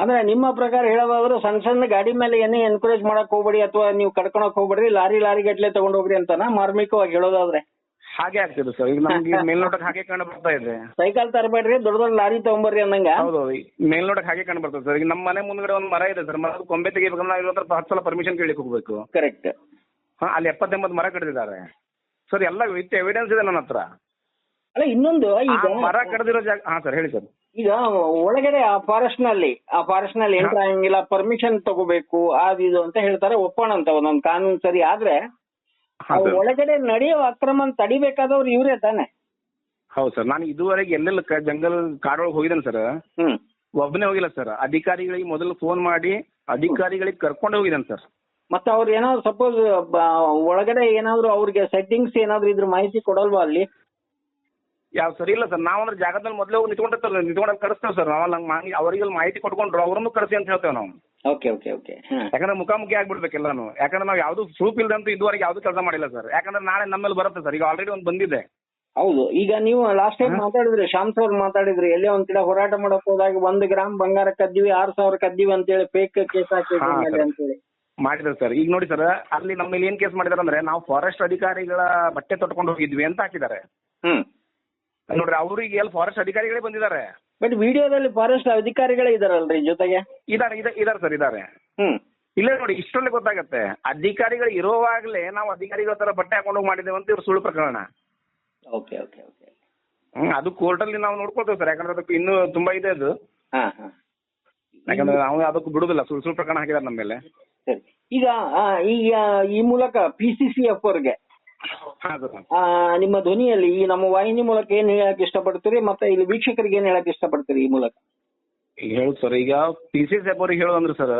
E: ಅಂದ್ರೆ ನಿಮ್ಮ ಪ್ರಕಾರ ಹೇಳೋದಾದ್ರೆ ಸಣ್ಣ ಸಣ್ಣ ಗಾಡಿ ಮೇಲೆ ಏನೇ ಎನ್ಕರೇಜ್ ಮಾಡಕ್ ಹೋಗ್ಬೇಡಿ ಅಥವಾ ನೀವು ಕಡ್ಕೊಳಕ್ ಹೋಗ್ಬೇಡ್ರಿ ಲಾರಿ ಲಾರಿ ಗಟ್ಲೆ ತಗೊಂಡ್ ಹೋಗ್ರಿ ಅಂತಾನ? ಮಾರ್ಮಿಕವಾಗಿ ಹೇಳೋದಾದ್ರೆ.
F: ಹಾಗೆ ಆಗ್ತಿದೆ ಸರ್. ಈಗ ನಮ್ಗೆ ಮೇಲ್ನೋಟಕ್ಕೆ ಹಾಗೆ ಕಂಡು ಬರ್ತಾ ಇದೆ.
E: ಸೈಕಲ್ ತರಬೇಡ್ರಿ ದೊಡ್ಡ ದೊಡ್ಡ ಲಾರಿ ತಗೊಂಬರ್ರಿ ಅನ್ನಂಗ
F: ಮೇಲ್ನೋಟಕ್ಕೆ ಹಾಗೆ ಕಂಡು ಬರ್ತದೆ ಸರ್. ಈಗ ನಮ್ಮ ಮನೆ ಮುಂದ್ಗಡೆ ಒಂದು ಮರ ಇದೆ ಸರ್. ಮರ ಕೊಂಬೆ ತೆಗಿಬೇಕಂದ್ರೆ ನಾವು ಹತ್ತು ಸಲ ಪರ್ಮಿಷನ್ ಕೇಳಿ ಹೋಗ್ಬೇಕು.
E: ಕರೆಕ್ಟ್
F: ಹಾ ಅಲ್ಲಿ ಎಪ್ಪತ್ತೆಂಬತ್ತು ಮರ ಕಡಿದಿದ್ದಾರೆ. ಸರ್ ಎಲ್ಲ ವಿತ್ ಎವಿಡೆನ್ಸ್ ಇದೆ ನನ್ನ ಹತ್ರ.
E: ಅಲ್ಲ ಇನ್ನೊಂದು ಈಗ
F: ಮರ ಕಡಿದಿರೋ ಜಾಗ ಹಾ ಸರ್ ಹೇಳಿ ಸರ್.
E: ಈಗ ಒಳಗಡೆ ಆ ಫಾರೆಸ್ಟ್ನಲ್ಲಿ ಆ ಫಾರೆಸ್ಟ್ನಲ್ಲಿ ಎಂಟರ್ ಆಗಂಗಿಲ್ಲ ಪರ್ಮಿಷನ್ ತಗೋಬೇಕು ಅದು ಇದು ಅಂತ ಹೇಳ್ತಾರೆ ಒಪ್ಪೋಣ ಅಂತ ಒಂದೊಂದು ಕಾನೂನು ಸರಿ ಆದ್ರೆ ಒಳಗಡೆ ನಡೆಯೋ ಅಕ್ರಮ ತಡಿಬೇಕಾದವ್ರು ಇವರೇ ತಾನೆ.
F: ಹೌದು ಸರ್. ನಾನು ಇದುವರೆಗೆ ಎಲ್ಲೆಲ್ಲ ಜಂಗಲ್ ಕಾಡೊಳಗೆ ಹೋಗಿದ್ದೇನೆ ಸರ್.
E: ಹ್ಮ್.
F: ಒಬ್ಬನೇ ಹೋಗಿಲ್ಲ ಸರ್. ಅಧಿಕಾರಿಗಳಿಗೆ ಮೊದಲು ಫೋನ್ ಮಾಡಿ ಅಧಿಕಾರಿಗಳಿಗೆ ಕರ್ಕೊಂಡು ಹೋಗಿದ್ದೇನೆ ಸರ್.
E: ಮತ್ತೆ ಅವ್ರು ಏನಾದ್ರು ಸಪೋಸ್ ಒಳಗಡೆ ಏನಾದ್ರು ಅವ್ರಿಗೆ ಸೆಟ್ಟಿಂಗ್ಸ್ ಏನಾದ್ರು ಇದ್ರ ಮಾಹಿತಿ ಕೊಡಲ್ವಾ ಅಲ್ಲಿ?
F: ಯಾವ ಸರಿ ಇಲ್ಲ ಸರ್. ನಾವಂದ್ರೆ ಜಾಗದಲ್ಲಿ ಮೊದಲೇ ಹೋಗಿ ನಿಂತ್ಕೊಂಡಿರ್ತಾರೆ ನಿಂತ್ಕೊಂಡು ಕಳಿಸ್ತೇವೆ ಸರ್. ನಾವಲ್ಲ ಹಂಗೆ ಅವರಿಗೆ ಮಾಹಿತಿ ಕೊಟ್ಕೊಂಡ್ರು ಅವ್ರನ್ನು ಕಳಿಸಿ ಅಂತ ಹೇಳ್ತೇವೆ ನಾವು.
E: Okay okay okay.
F: ಯಾಕಂದ್ರೆ ಮುಖಾಮುಖಿ ಆಗ್ಬಿಡ್ಬೇಕೆಲ್ಲಾನು ಯಾಕಂದ್ರೆ ನಾವು ಯಾವ್ದು ಪ್ರೂಫ್ ಇಲ್ಲದಂತೂ ಇದುವರೆಗೆ ಯಾವ್ದು ಕೆಲಸ ಮಾಡಿಲ್ಲ ಸರ್. ಯಾಕಂದ್ರೆ ನಾಳೆ ನಮ್ಮಲ್ಲಿ ಮೇಲೆ ಬರುತ್ತೆ ಸರ್. ಈಗ ಆಲ್ರೆಡಿ ಒಂದು ಬಂದಿದೆ.
E: ಹೌದು. ಈಗ ನೀವು ಲಾಸ್ಟ್ ಟೈಮ್ ಮಾತಾಡಿದ್ರಿ ಶ್ಯಾಮ್ ಸರ್ ಮಾತಾಡಿದ್ರಿ ಎಲ್ಲೇ ಒಂದ್ ಕಡೆ ಹೋರಾಟ ಮಾಡಕ್ ಹೋದಾಗ ಒಂದ್ ಗ್ರಾಮ್ ಬಂಗಾರ ಕದ್ದೀವಿ ಆರ್ ಸಾವಿರ ಕದ್ದೀವಿ ಅಂತೇಳಿ ಫೇಕ್ ಕೇಸ್ ಹಾಕಿದ್ರಿ
F: ಹಾ,
E: ಮೇಲೆ
F: ಸರ್.
E: ಅಂತೇಳಿ.
F: ಮಾಡಿದ್ರು ಸರ್. ಈಗ ನೋಡಿ ಸರ್ ಅಲ್ಲಿ ನಮ್ಮ ಮೇಲೆ ಏನ್ ಕೇಸ್ ಮಾಡಿದಾರೆ ಅಂದ್ರೆ ನಾವು ಫಾರೆಸ್ಟ್ ಅಧಿಕಾರಿಗಳ ಬಟ್ಟೆ ತೊಟ್ಕೊಂಡು ಹೋಗಿದ್ವಿ ಅಂತ ಹಾಕಿದ್ದಾರೆ.
E: ಹ್ಮ್.
F: ನೋಡ್ರಿ ಅವ್ರಿಗೆ ಎಲ್ಲಿ ಫಾರೆಸ್ಟ್ ಅಧಿಕಾರಿಗಳೇ ಬಂದಿದ್ದಾರೆ?
E: ಬಟ್ ವಿಡಿಯೋದಲ್ಲಿ ಫಾರೆಸ್ಟ್ ಅಧಿಕಾರಿಗಳೇ ಇದಾರಲ್ರಿ ಜೊತೆಗೆ?
F: ಇದಾರೆ ಇದ- ಇದಾರೆ ಸರ್ ಇದಾರೆ.
E: ಹ್ಮ್.
F: ಇಲ್ಲೇ ನೋಡಿ ಇಷ್ಟರಲ್ಲಿ ಗೊತ್ತಾಗತ್ತೆ. ಅಧಿಕಾರಿಗಳು ಇರೋವಾಗಲೇ ನಾವು ಅಧಿಕಾರಿಗಳ ತರ ಬಟ್ಟೆ ಹಾಕೊಂಡು ಮಾಡಿದ್ದೇವೆ ಅಂತ ಇವ್ರು ಸುಳ್ಳು ಪ್ರಕರಣ.
E: ಓಕೆ ಓಕೆ ಓಕೆ
F: ಹ್ಮ್ ಅದು ಕೋರ್ಟಲ್ಲಿ ನಾವು ನೋಡ್ಕೊಳ್ತೇವೆ ಸರ್ ಯಾಕಂದ್ರೆ ಅದಕ್ಕೆ ಇನ್ನೂ ತುಂಬಾ ಇದೆ ಅದು.
E: ಹಾ ಹಾ.
F: ಯಾಕಂದ್ರೆ ನಾವು ಅದಕ್ಕೆ ಬಿಡುದಿಲ್ಲ ಸುಳ್ಳು ಸುಳ್ಳು ಪ್ರಕರಣ ಹಾಕಿದಾರೆ ನಮ್ಮ ಮೇಲೆ.
E: ಸರಿ. ಈಗ ಆ, ಈಗ ಈ ಮೂಲಕ ಪಿ ಸಿ ಸಿ ಎಫ್ ಅವ್ರಿಗೆ ನಿಮ್ಮ ಧ್ವನಿಯಲ್ಲಿ ಈ ನಮ್ಮ ವಾಹಿನಿ ಮೂಲಕ ಏನ್ ಹೇಳಕ್ ಇಷ್ಟಪಡ್ತೀರಿ ಮತ್ತೆ ಇಲ್ಲಿ ವೀಕ್ಷಕರಿಗೆ ಏನ್ ಹೇಳಕ್ ಇಷ್ಟಪಡ್ತೀರಿ ಈ ಮೂಲಕ?
F: ಈಗ ಹೇಳುದು ಸರ್ ಈಗ ಪಿ ಸಿ ಸಿ ಅವ್ರಿಗೆ ಹೇಳೋದಂದ್ರೆ ಸರ್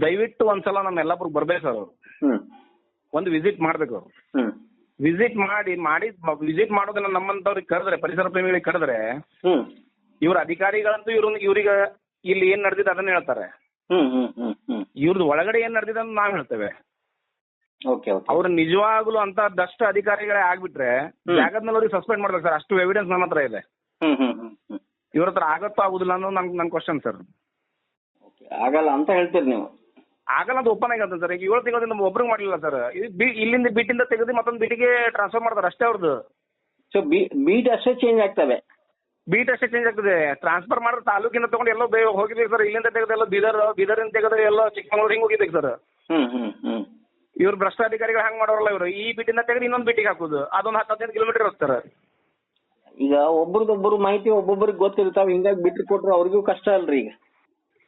F: ದಯವಿಟ್ಟು ಒಂದ್ಸಲ ನಮ್ಮ ಯಲ್ಲಾಪುರಕ್ಕೆ ಬರ್ಬೇಕು ಸರ್ ಅವರು.
E: ಹ್ಮ್.
F: ಒಂದು ವಿಸಿಟ್ ಮಾಡ್ಬೇಕು ಅವ್ರು.
E: ಹ್ಮ್.
F: ವಿಸಿಟ್ ಮಾಡಿ ಮಾಡಿ ವಿಸಿಟ್ ಮಾಡೋದನ್ನ ನಮ್ಮಂತವ್ರಿಗೆ ಕರೆದ್ರೆ ಪರಿಸರ ಪ್ರೇಮಿಗಳಿಗೆ ಕರೆದ್ರೆ
E: ಹ್ಮ್.
F: ಇವ್ರ ಅಧಿಕಾರಿಗಳಂತೂ ಇವ್ರ ಇವ್ರಿಗೆ ಇಲ್ಲಿ ಏನ್ ನಡೆದಿದೆ ಅದನ್ನ ಹೇಳ್ತಾರೆ.
E: ಹ್ಮ್ ಹ್ಮ್ ಹ್ಮ್ ಹ್ಮ್.
F: ಇವ್ರದ್ದು ಒಳಗಡೆ ಏನ್ ನಡೆದಿದೆ ಅಂತ ನಾವ್ ಹೇಳ್ತೇವೆ. ಅವ್ರು ನಿಜವಾಗ್ಲೂ ಅಂತ ದಷ್ಟ ಅಧಿಕಾರಿಗಳೇ ಆಗ್ಬಿಟ್ರೆ
E: ಹ್ಮ್.
F: ಜಾಗದ ಮೇಲೆ ಅವ್ರಿಗೆ ಸಸ್ಪೆಂಡ್ ಮಾಡ್ಬೇಕು ಸರ್ ಅಷ್ಟು ಎವಿಡೆನ್ಸ್ ನಮ್ಮ ಹತ್ರ ಇದೆ. ಇವ್ರ ಹತ್ರ ಆಗತ್ತೋ ಆಗುದಿಲ್ಲ ಅನ್ನೋದು ನನ್ ನನ್ ಕ್ವಶನ್ ಸರ್
E: ಆಗಲ್ಲ ಅಂತ ಹೇಳ್ತೀರಿ ನೀವು.
F: ಆಗಲ್ಲ ಅದು ಓಪನ್ ಆಗಿ ಸರ್ ಈಗ ಏಳು ತಿಂಗಳಿಂದ ಒಬ್ರಿಗೆ ಮಾಡಲಿಲ್ಲ ಸರ್ ಇಲ್ಲಿಂದ ಬಿಟ್ಟಿಂದ ತೆಗೆದು ಮತ್ತೊಂದು ಬಿಟಿಗೆ ಟ್ರಾನ್ಸ್ಫರ್ ಮಾಡ್ತಾರೆ. ಅಷ್ಟೇ ಅವ್ರದ್ದು
E: ಸೊ ಬೀಟ್ ಅಷ್ಟೇ ಚೇಂಜ್ ಆಗ್ತವೆ.
F: ಬೀಟ್ ಅಷ್ಟೇ ಚೇಂಜ್ ಆಗ್ತದೆ. ಟ್ರಾನ್ಸ್ಫರ್ ಮಾಡಿದ್ರೆ ತಾಲೂಕಿಂದ ತಗೊಂಡು ಎಲ್ಲೋ ಹೋಗಿದ್ದೀವಿ ಸರ್ ಇಲ್ಲಿಂದ ತೆಗೆದು ಎಲ್ಲೋ ಬೀದರ್ ಬೀದರಿಂದ ತೆಗೆದು ಎಲ್ಲೋ ಚಿಕ್ಕಮಗಳೂರು ಹಿಂಗ್ ಹೋಗಿದ್ದೀವಿ ಸರ್
E: ಹ್ಮ್ ಹ್ಮ್ ಹ್ಮ್.
F: ಇವ್ರು ಭ್ರಷ್ಟಾಧಿಕಾರಿಗಳು ಹಂಗ್ ಮಾಡೋರಲ್ಲ ಇವರು. ಈ ಬಿಟ್ಟಿನ ತೆಗೆದು ಇನ್ನೊಂದು ಬಿಟ್ಟಿಗೆ ಹಾಕೋದು. ಅದೊಂದು ಹತ್ತು ಹದಿನೈದು ಕಿಲೋಮೀಟರ್ ಹೋಗ್ತಾರೆ
E: ಈಗ ಒಬ್ರದೊಬ್ಬರು ಮಾಹಿತಿ ಒಬ್ಬೊಬ್ಬರಿಗೆ ಗೊತ್ತಿರ್ತಾವ ಹಿಂಗಾಗಿ ಬಿಟ್ಟು ಕೊಟ್ರು ಅವ್ರಿಗೂ ಕಷ್ಟ ಅಲ್ರಿ ಈಗ.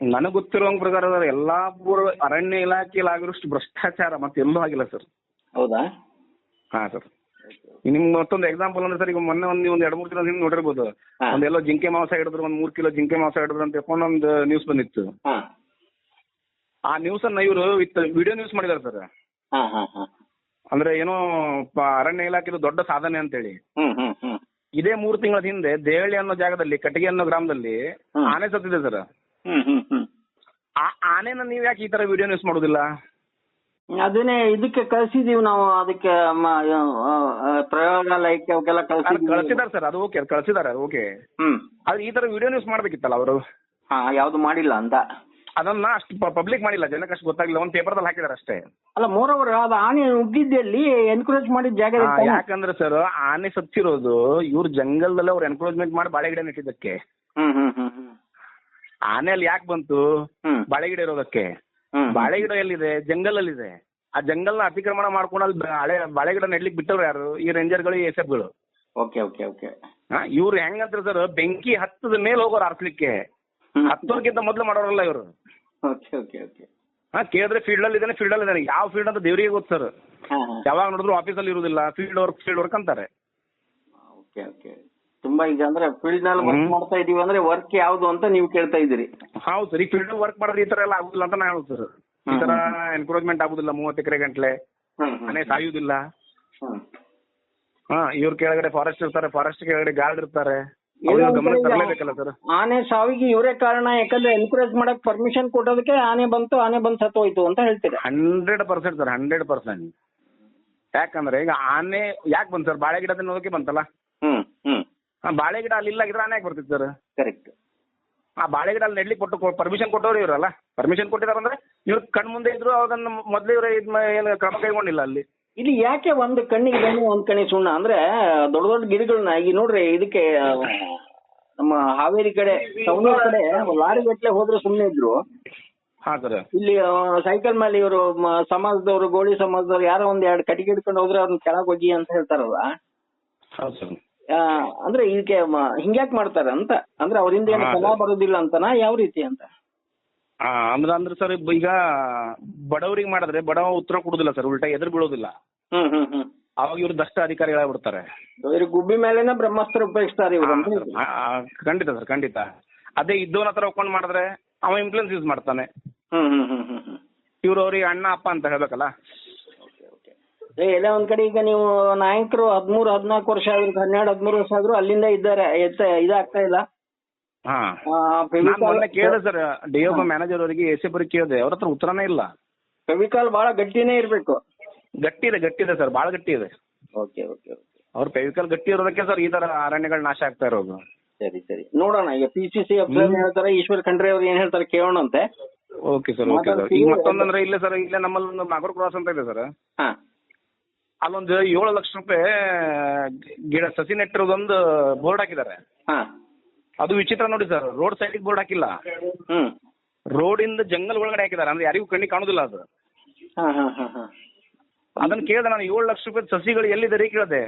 F: ನನಗೆ ಗೊತ್ತಿರೋ ಪ್ರಕಾರ ಸರ್ ಎಲ್ಲಾ ಪೂರ್ವ ಅರಣ್ಯ ಇಲಾಖೆಯಲ್ಲಿ ಆಗಿರೋಷ್ಟು ಭ್ರಷ್ಟಾಚಾರ ಮತ್ತೆ ಎಲ್ಲೂ ಆಗಿಲ್ಲ ಸರ್.
E: ಹೌದಾ?
F: ಹಾ ಸರ್. ನಿಮ್ಗೆ ಮತ್ತೊಂದು ಎಕ್ಸಾಂಪಲ್ ಅಂದ್ರೆ ಸರ್ ಈಗ ಮೊನ್ನೆ ಒಂದು ಒಂದು ಎರಡು ಮೂರು ದಿನ ಹಿಂದೆ ನೋಡಿರ್ಬೋದು.
E: ಒಂದೆಲ್ಲ
F: ಒಂದೆಲ್ಲೋ ಜಿಂಕೆ ಮಾಂಸ ಹಿಡಿದ್ರು ಒಂದು ಮೂರ್ ಕಿಲೋ ಜಿಂಕೆ ಮಾಂಸ ಹಿಡಿದ್ರು ಅಂತ ಹೇಳ್ಕೊಂಡು ಒಂದು ನ್ಯೂಸ್ ಬಂದಿತ್ತು. ಆ ನ್ಯೂಸ್ ಅನ್ನ ಇವರು ವಿತ್ ವಿಡಿಯೋ ನ್ಯೂಸ್ ಮಾಡಿದಾರೆ ಸರ್.
E: ಹಾ ಹಾ ಹಾ.
F: ಅಂದ್ರೆ ಏನೋ ಪ- ಅರಣ್ಯ ಇಲಾಖೆದು ದೊಡ್ಡ ಸಾಧನೆ ಅಂತೇಳಿ.
E: ಹ್ಮ್ ಹ್ಮ್ ಹ್ಮ್.
F: ಇದೇ ಮೂರು ತಿಂಗಳ ಹಿಂದೆ ದೇವಳಿ ಅನ್ನೋ ಜಾಗದಲ್ಲಿ ಕಟ್ಟಿಗೆ ಅನ್ನೋ ಗ್ರಾಮದಲ್ಲಿ
E: ಹ್ಮ್.
F: ಆನೆ ಸತ್ತಿದೆ ಸರ್.
E: ಹ್ಮ್ ಹ್ಮ್ ಹ್ಮ್.
F: ಆ ಆನೆನ ನೀವ್ ಯಾಕೆ ಈ ತರ ವಿಡಿಯೋ ನ್ಯೂಸ್ ಮಾಡುದಿಲ್ಲ?
E: ಅದನ್ನೇ ಇದಕ್ಕೆ ಕಳ್ಸಿದೀವಿ ನಾವು ಅದಕ್ಕೆ ಮ- ಆ, ಆ, ಪ್ರಯೋಗಾಲಯಕ್ಕೆ ಅವಕ್ಕೆಲ್ಲ ಕಳ್ಸಿದೀವಿ.
F: ಕಳ್ಸಿದಾರೆ ಸರ್ ಅದು ಓಕೆ ಕಳ್ಸಿದಾರೆ ಓಕೆ.
E: ಹ್ಮ್.
F: ಆದ್ರೆ ಈ ತರ ವಿಡಿಯೋ ನ್ಯೂಸ್ ಮಾಡ್ಬೇಕಿತ್ತಲ್ಲ ಅವರು?
E: ಹಾ ಯಾವ್ದು ಮಾಡಿಲ್ಲ ಅಂತ.
F: ಅದನ್ನ ಅಷ್ಟು ಪಬ್ಲಿಕ್ ಮಾಡಿಲ್ಲ. ಜನಕ್ಕೆ ಅಷ್ಟು ಗೊತ್ತಾಗಿಲ್ಲ ಒಂದು ಪೇಪರ್ದಲ್ಲಿ ಹಾಕಿದಾರೆ ಅಷ್ಟೇ.
E: ಅಲ್ಲ ಮೋರವರ್ ಅದು ಆನೆ ಉಗ್ಗಿದ್ದಲ್ಲಿ ಎನ್ಕರೇಜ್ ಮಾಡಿದ ಜಾಗ
F: ಆ,
E: ಇತ್ತಲ್ಲ?
F: ಯಾಕಂದ್ರೆ ಸರ್ ಆನೆ ಸತ್ತಿರೋದು ಇವ್ರು ಜಂಗಲ್ದಲ್ಲೇ ಅವ್ರು ಎನ್ಕ್ರೋಚ್ಮೆಂಟ್ ಮಾಡಿ ಬಾಳೆ ಗಿಡ ನೆಟ್ಟಿದ್ದಕ್ಕೆ
E: ಹ್ಮ್ ಹ್ಮ್ ಹ್ಮ್ ಹ್ಮ್.
F: ಆನೆ ಅಲ್ಲಿ ಯಾಕೆ ಬಂತು?
E: ಹ್ಮ್.
F: ಬಾಳೆ ಗಿಡ ಇರೋದಕ್ಕೆ.
E: ಹ್ಮ್
F: ಬಾಳೆ ಗಿಡ ಎಲ್ಲಿದೆ? ಜಂಗಲ್ ಅಲ್ಲಿದೆ ಆ ಜಂಗಲ್ನ ಅತಿಕ್ರಮಣ ಮಾಡ್ಕೊಂಡು ಅಲ್ಲಿ ಬ- ಹಳೆ ಬಾಳೆ ಗಿಡ ನೆಡ್ಲಿಕ್ಕೆ ಬಿಟ್ಟವ್ರು ಯಾರು? ಈ ರೇಂಜರ್ಗಳು ಎಸ್ ಎಸ್ಎಫ್ಗಳು.
E: Okay okay okay.
F: ಇವ್ರು ಹೆಂಗಂತ ಸರ್ ಬೆಂಕಿ ಹತ್ತದ ಮೇಲೆ ಹೋಗೋರು ಆರಿಸ್ಲಿಕ್ಕೆ. ಹತ್ತೋರ್ಗಿಂತ ಮೊದಲು ಮಾಡೋರಲ್ಲ ಇವರು.
E: Okay okay okay.
F: ಹಾ ಕೇಳಿದ್ರೆ ಫೀಲ್ಡ್ ಅಲ್ಲಿ ಇದ್ದಾನೆ ಫೀಲ್ಡ್ ಅಲ್ಲಿ ಇದ್ದಾನೆ. ಯಾವ ಫೀಲ್ಡ್ ಅಂತ ದೇವರಿಗೆ ಗೊತ್ತು ಸರ್ ಯಾವಾಗ ನೋಡಿದ್ರು ಆಫೀಸ್ ಅಲ್ಲಿ ಇರುವುದಿಲ್ಲ ಫೀಲ್ಡ್ ವರ್ಕ್ ಫೀಲ್ಡ್ ವರ್ಕ್ ಅಂತಾರೆ.
E: Okay okay. ತುಂಬಾ ಈಗ ಅಂದ್ರೆ ಫೀಲ್ಡ್ನಲ್ಲಿ ವರ್ಕ್ ಮಾಡ್ತಾ ಇದೀವಿ ಅಂದ್ರೆ ವರ್ಕ್ ಯಾವ್ದು ಅಂತ ನೀವು ಕೇಳ್ತಾ ಇದ್ದೀರಿ.
F: ಹೌದು ಸರ್ ಈ ಫೀಲ್ಡ್ ವರ್ಕ್ ಮಾಡಿದ್ರೆ ಈ ತರ ಎಲ್ಲ ಆಗುದಿಲ್ಲ ಅಂತ ನಾ ಹೇಳುದು ಸರ್ ಈ ತರ ಎನ್ಕರೇಜ್ಮೆಂಟ್ ಆಗುದಿಲ್ಲ ಮೂವತ್ತು ಎಕರೆ ಗಂಟ್ಲೆ. ಮನೆ ಸಾಯುವುದಿಲ್ಲ. ಹಾ ಇವ್ರ ಕೆಳಗಡೆ ಫಾರೆಸ್ಟ್ ಇರ್ತಾರೆ ಫಾರೆಸ್ಟ್ ಕೆಳಗಡೆ ಗಾರ್ಡ್ ಇರ್ತಾರೆ.
E: ಆನೆ ಸಾವಿಗೆ ಇವರೇ ಕಾರಣ ಯಾಕಂದ್ರೆ ಎನ್ಕರೇಜ್ ಮಾಡಕ್ ಪರ್ಮಿಷನ್ ಕೊಟ್ಟೋದಕ್ಕೆ ಆನೆ ಬಂತು ಆನೆ ಸತ್ತು ಸತ್ತೋಯ್ತು ಅಂತ ಹೇಳ್ತೀರಾ.
F: Hundred percent sir hundred percent. ಯಾಕಂದ್ರೆ ಈಗ ಆನೆ ಯಾಕೆ ಬಂತು ಸರ್? ಬಾಳೆ ಗಿಡ ತಿನ್ನೋದಕ್ಕೆ ಬಂತಲ್ಲ?
E: ಹ್ಮ್ ಹ್ಮ್.
F: ಆ ಬಾಳೆ ಗಿಡ ಅಲ್ಲಿ ಇಲ್ಲಾಗಿದ್ರೆ ಆನೆ ಯಾಕೆ ಬರ್ತಿತ್ತು ಸರ್?
E: ಕರೆಕ್ಟ್
F: ಆ ಬಾಳೆ ಗಿಡ ಅಲ್ಲಿ ನೆಡ್ಲಿಕ್ಕೆ ಕೊಟ್ಟು ಪರ್ಮಿಷನ್ ಕೊಟ್ಟವ್ರು ಇವರಲ್ಲ? ಪರ್ಮಿಷನ್ ಕೊಟ್ಟಿದಾರಂದ್ರೆ ಅಂದ್ರೆ ಇವ್ರ ಕಣ್ ಮುಂದೆ ಇದ್ರು ಅವಾಗ ಮೊದ್ಲು ಇವ್ರ ಇದ್ ಮ- ಏನು ಕ್ರಮ ಕೈಗೊಂಡಿಲ್ಲ ಅಲ್ಲಿ.
E: ಇಲ್ಲಿ ಯಾಕೆ ಒಂದ್ ಕಣ್ಣಿಗೆ ಬೆಣ್ಣೆ ಒಂದ್ ಕಣ್ಣಿಗೆ ಸುಣ್ಣ? ಅಂದ್ರೆ ದೊಡ್ಡ ದೊಡ್ಡ ಗಿಡಗಳನ್ನ ಈಗ ನೋಡ್ರಿ ಇದಕ್ಕೆ ನಮ್ಮ ಹಾವೇರಿ ಕಡೆ ಸವಣೂರ್ ಕಡೆ ಲಾರಿ ಗಟ್ಲೆ ಹೋದ್ರೆ ಸುಮ್ನೆ ಇದ್ರು.
F: ಹಾ ಸರ್.
E: ಇಲ್ಲಿ ಸೈಕಲ್ ಮೇಲೆ ಇವರು ಸಮಾಜದವರು ಗೋಳಿ ಸಮಾಜದವ್ರು ಯಾರೋ ಒಂದ್ ಎರಡು ಕಟ್ಟಿಗೆ ಹಿಡ್ಕೊಂಡು ಹೋದ್ರೆ ಅವ್ರನ್ನ ಕೆಳಗ್ ಹೋಗಿ ಅಂತ ಹೇಳ್ತಾರಲ್ಲ
F: ಹೌದು ಸರ್.
E: ಅಂದ್ರೆ ಇದಕ್ಕೆ ಹಿಂಗ್ಯಾಕ್ ಮಾಡ್ತಾರೆ ಅಂತ. ಅಂದ್ರೆ ಅವರಿಂದ ಏನು
F: ಕಲಾ
E: ಬರೋದಿಲ್ಲ ಅಂತನಾ? ಯಾವ ರೀತಿ ಅಂತ?
F: ಅಂದ್ರೆ ಅಂದ್ರೆ ಸರ್ ಈಗ ಬಡವರಿಗೆ ಮಾಡಿದ್ರೆ ಬಡವ ಉತ್ತರ ಕೊಡುದಿಲ್ಲ ಸರ್ ಉಲ್ಟಾ ಎದುರು ಬೀಳೋದಿಲ್ಲ.
E: ಹ್ಮ್ ಹ್ಮ್ ಹ್ಮ್.
F: ಅವಾಗ ಇವ್ರು ದಷ್ಟ ಅಧಿಕಾರಿಗಳಾಗ್ಬಿಡ್ತಾರೆ.
E: ಇವ್ರ ಗುಬ್ಬಿ ಮೇಲೆ ಬ್ರಹ್ಮಾಸ್ತ್ರ ಉಪಯೋಗಿಸ್ತಾರೆ ಇವ್ರು ಅಂತ
F: ಆ, ಆ, ಖಂಡಿತ ಸರ್ ಖಂಡಿತ. ಅದೇ ಇದ್ದವನ ಹತ್ರ ಒಪ್ಕೊಂಡು ಮಾಡಿದ್ರೆ ಅವ ಇನ್ಫ್ಲೂಯೆನ್ಸ್ ಯೂಸ್ ಮಾಡ್ತಾನೆ.
E: ಹ್ಮ್ ಹ್ಮ್ ಹ್ಮ್ ಹ್ಮ್ ಹ್ಮ್.
F: ಇವ್ರು ಅವ್ರಿಗೆ ಅಣ್ಣ ಅಪ್ಪ ಅಂತ ಹೇಳ್ಬೇಕಲ್ಲ?
E: ಏ ಎಲ್ಲ ಒಂದ್ ಕಡೆ ಈಗ ನೀವು ನಾಯಕರು ಹದ್ಮೂರು ಹದ್ನಾಲ್ಕು ವರ್ಷ ಆದ್ರು ಹನ್ನೆರಡು ಹದ್ಮೂರು ವರ್ಷ ಆದ್ರೂ ಅಲ್ಲಿಂದ ಇದ್ದಾರೆ ಎತ್ತ ಇದಾಗ್ತಾ ಇಲ್ಲ?
F: ನಾನು ಮೊನ್ನೆ ಕೇಳಿದೆ ಸರ್ ಡಿ ಎಫ್ ಮ್ಯಾನೇಜರ್ ಅವರಿಗೆ ಎ ಸಿ ಬರೀ ಕೇಳಿದೆ ಅವ್ರ ಹತ್ರ ಉತ್ತರನೇ ಇಲ್ಲ.
E: ಫೆವಿಕಾಲ್ ಬಹಳ ಗಟ್ಟಿನೇ ಇರ್ಬೇಕು.
F: ಗಟ್ಟಿ ಇದೆ ಗಟ್ಟಿ ಇದೆ ಸರ್ ಬಹಳ ಗಟ್ಟಿ ಇದೆ.
E: Okay okay okay.
F: ಅವ್ರ ಫೆವಿಕಾಲ್ ಗಟ್ಟಿ ಇರೋದಕ್ಕೆ ಸರ್ ಈ ತರ ಅರಣ್ಯಗಳು ನಾಶ ಆಗ್ತಾ ಇರೋದು.
E: ಸರಿ ಸರಿ. ನೋಡೋಣ ಈಗ ಪಿ ಸಿ ಸಿ ಏನ್ ಹೇಳ್ತಾರೆ ಈಶ್ವರ್ ಖಂಡ್ರೆ ಅವ್ರು ಏನ್ ಹೇಳ್ತಾರೆ ಕೇಳೋಣ ಅಂತೆ
F: ಓಕೆ ಸರ್ ಓಕೆ ಸರ್ ಈಗ ಮತ್ತೊಂದಂದ್ರೆ ಇಲ್ಲೇ ಸರ್ ಇಲ್ಲೇ ನಮ್ಮಲ್ಲಿ ಒಂದು ನಾಗೂರ್ ಕ್ರಾಸ್ ಅಂತ ಇದೆ ಸರ್
E: ಹಾ.
F: ಅಲ್ಲೊಂದು ಏಳು ಲಕ್ಷ ರೂಪಾಯಿ ಗಿಡ ಸಸಿ ನೆಟ್ಟಿರೋದೊಂದು ಬೋರ್ಡ್ ಹಾಕಿದ್ದಾರೆ.
E: ಹಾ.
F: ಅದು ವಿಚಿತ್ರ ನೋಡಿ ಸರ್ ರೋಡ್ ಸೈಡಿಗೆ ಬೋರ್ಡ್ ಹಾಕಿಲ್ಲ.
E: ಹ್ಮ್.
F: ರೋಡಿಂದ ಜಂಗಲ್ ಒಳಗಡೆ ಹಾಕಿದ್ದಾರೆ ಅಂದ್ರೆ ಯಾರಿಗೂ ಕಣ್ಣಿ ಕಾಣುದಿಲ್ಲ ಅದು.
E: ಹಾ ಹಾ ಹಾ ಹಾ.
F: ಅದನ್ನ ಕೇಳಿದೆ ನಾನು ಏಳು ಲಕ್ಷ ರೂಪಾಯಿ ಸಸಿಗಳು ಎಲ್ಲಿದೆ ರೀ ಕೇಳಿದೆ.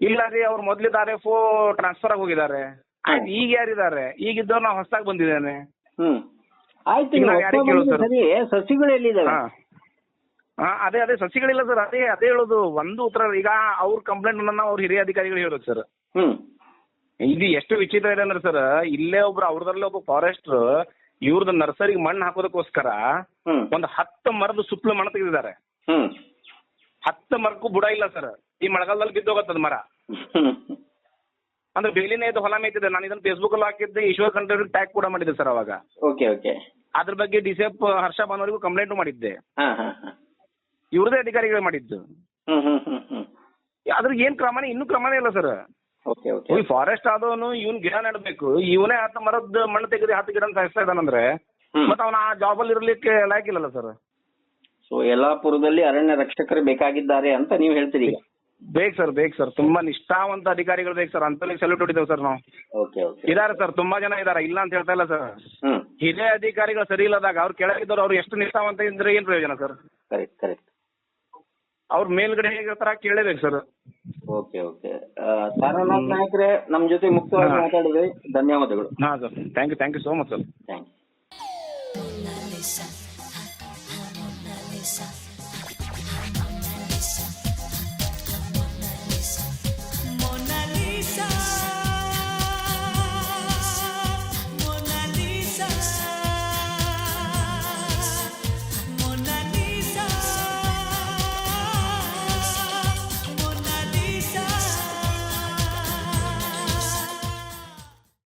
F: ಇಲ್ಲ ರೀ ಅವ್ರು ಮೊದ್ಲಿದ್ದಾರೆ ಫೋ ಟ್ರಾನ್ಸ್ಫರ್ ಆಗಿ ಹೋಗಿದ್ದಾರೆ. ಆಯ್ತು. ಈಗ ಯಾರಿದ್ದಾರೆ? ಈಗ ಇದ್ದವ್ರು ನಾವು ಹೊಸದಾಗಿ ಬಂದಿದ್ದೇನೆ.
E: ಹ್ಮ್. ಆಯ್ತು
F: ಈಗ
E: ನೀವು
F: ನಾವ್ ಯಾರಿಗೆ ಕೇಳೋದು ಸರ್?
E: ಸರಿ ಸಸಿಗಳು ಎಲ್ಲಿದ್ದಾವೆ
F: ಹಾ. ಹಾ ಅದೇ ಅದೇ ಸಸಿಗಳಿಲ್ಲ ಸರ್ ಅದೇ ಅದೇ ಹೇಳೋದು. ಒಂದು ಉತ್ತರ ಈಗ ಅವ್ರ ಕಂಪ್ಲೇಂಟ್ ಅವ್ರ ಹಿರಿಯ ಅಧಿಕಾರಿಗಳು ಹೇಳೋದು ಸರ್.
E: ಹ್ಮ್.
F: ಇದು ಎಷ್ಟು ವಿಚಿತ್ರ ಇದೆ ಅಂದ್ರೆ ಸರ್ ಇಲ್ಲೇ ಒಬ್ರು ಅವ್ರದ್ರಲ್ಲೇ ಒಬ್ಬ ಫಾರೆಸ್ಟರ್ ಇವ್ರದ್ದು ನರ್ಸರಿಗೆ ಮಣ್ಣು ಹಾಕೋದಕ್ಕೋಸ್ಕರ ಒಂದು ಹತ್ತು ಮರದ ಸುತ್ತಲೂ ಮಣ್ಣು ತೆಗೆದಿದ್ದಾರೆ. ಹತ್ತು ಮರಕ್ಕೂ ಬುಡ ಇಲ್ಲ ಸರ್ ಈ ಮಳೆಗಾಲದಲ್ಲಿ ಬಿದ್ದೋಗತ್ತದ ಮರ. ಅಂದ್ರೆ ಬೇಲಿನೇ ಇದು ಹೊಲ ಮೇಯ್ತಿದೆ. ನಾನು ಇದನ್ನ ಫೇಸ್ಬುಕ್ ಅಲ್ಲಿ ಹಾಕಿದ್ದೆ. ಈಶ್ವರ್ ಕಂಟ್ರಿ ಟ್ಯಾಗ್ ಕೂಡ ಮಾಡಿದ್ದೆ ಸರ್ ಅವಾಗ.
E: ಓಕೆ ಓಕೆ
F: ಅದ್ರ ಬಗ್ಗೆ ಡಿ ಸಿ ಎಫ್ ಹರ್ಷ ಬಾನವರಿಗೂ ಕಂಪ್ಲೇಂಟ್ ಮಾಡಿದ್ದೆ. ಇವ್ರದೇ ಅಧಿಕಾರಿಗಳು ಮಾಡಿದ್ದು. ಅದ್ರ ಏನ್ ಕ್ರಮನೇ ಇನ್ನೂ ಕ್ರಮನೇ ಇಲ್ಲ ಸರ್
E: ಓಕೆ ಓಕೆ
F: ಈ ಫಾರೆಸ್ಟ್ ಆದವನು ಇವನ್ ಗಿಡ ನೆಡಬೇಕು. ಇವನೇ ಹತ್ತು ಮರದ ಮಣ್ಣು ತೆಗೆದು ಹತ್ತು ಗಿಡ ಸಾಯಿಸ್ತಾ ಇದ್ದಾನಂದ್ರೆ. ಮತ್ತೆ ಅವನ ಆ ಜಾಬಲ್ಲಿ ಇರ್ಲಿಕ್ಕೆ ಲಾಯ್ಕಿಲ್ಲಲ್ಲ ಸರ್
E: ಸೊ ಯಲ್ಲಾಪುರದಲ್ಲಿ ಅರಣ್ಯ ರಕ್ಷಕರು ಬೇಕಾಗಿದ್ದಾರೆ ಅಂತ ನೀವು ಹೇಳ್ತೀರಿ ಬೇಕ್
F: ಬೇಕು ಸರ್ ಬೇಕು ಸರ್ ತುಂಬಾ ನಿಷ್ಠಾವಂತ ಅಧಿಕಾರಿಗಳು ಬೇಕು ಸರ್ ಅಂತ ಸೆಲ್ಯೂಟ್ ಹೊಡಿದೇವ್ ಸರ್ ನಾವು. ಇದಾರೆ ಸರ್ ತುಂಬಾ ಜನ ಇದಾರೆ. ಇಲ್ಲ ಅಂತ ಹೇಳ್ತಾ ಇಲ್ಲ ಸರ್ ಹಿರಿಯ ಅಧಿಕಾರಿಗಳು ಸರಿ ಇಲ್ಲದಾಗ ಅವ್ರು ಕೆಳಗಿದ್ದವ್ರು ಅವ್ರು ಎಷ್ಟು ನಿಷ್ಠಾವಂತ ಇದ್ರೆ ಏನ್ ಪ್ರಯೋಜನ ಸರ್
E: ಕರೆಕ್ಟ್ ಕರೆಕ್ಟ್
F: ಅವ್ರ ಮೇಲ್ಗಡೆ ಹೇಗಿರ್ತಾರ ಕೇಳಬೇಕು ಸರ್
E: ಓಕೆ ಓಕೆ. ಸಾರನಾಥ್ ನಾಯಕ್ರೆ ನಮ್ಮ ಜೊತೆ ಮುಕ್ತವಾಗಿ
F: ಮಾತಾಡಿದ್ರಿ
E: ಮಾತಾಡಿದ್ರೆ. ಧನ್ಯವಾದಗಳು.
F: ಹಾಂ sir. Thank you thank you so much sir
E: thank you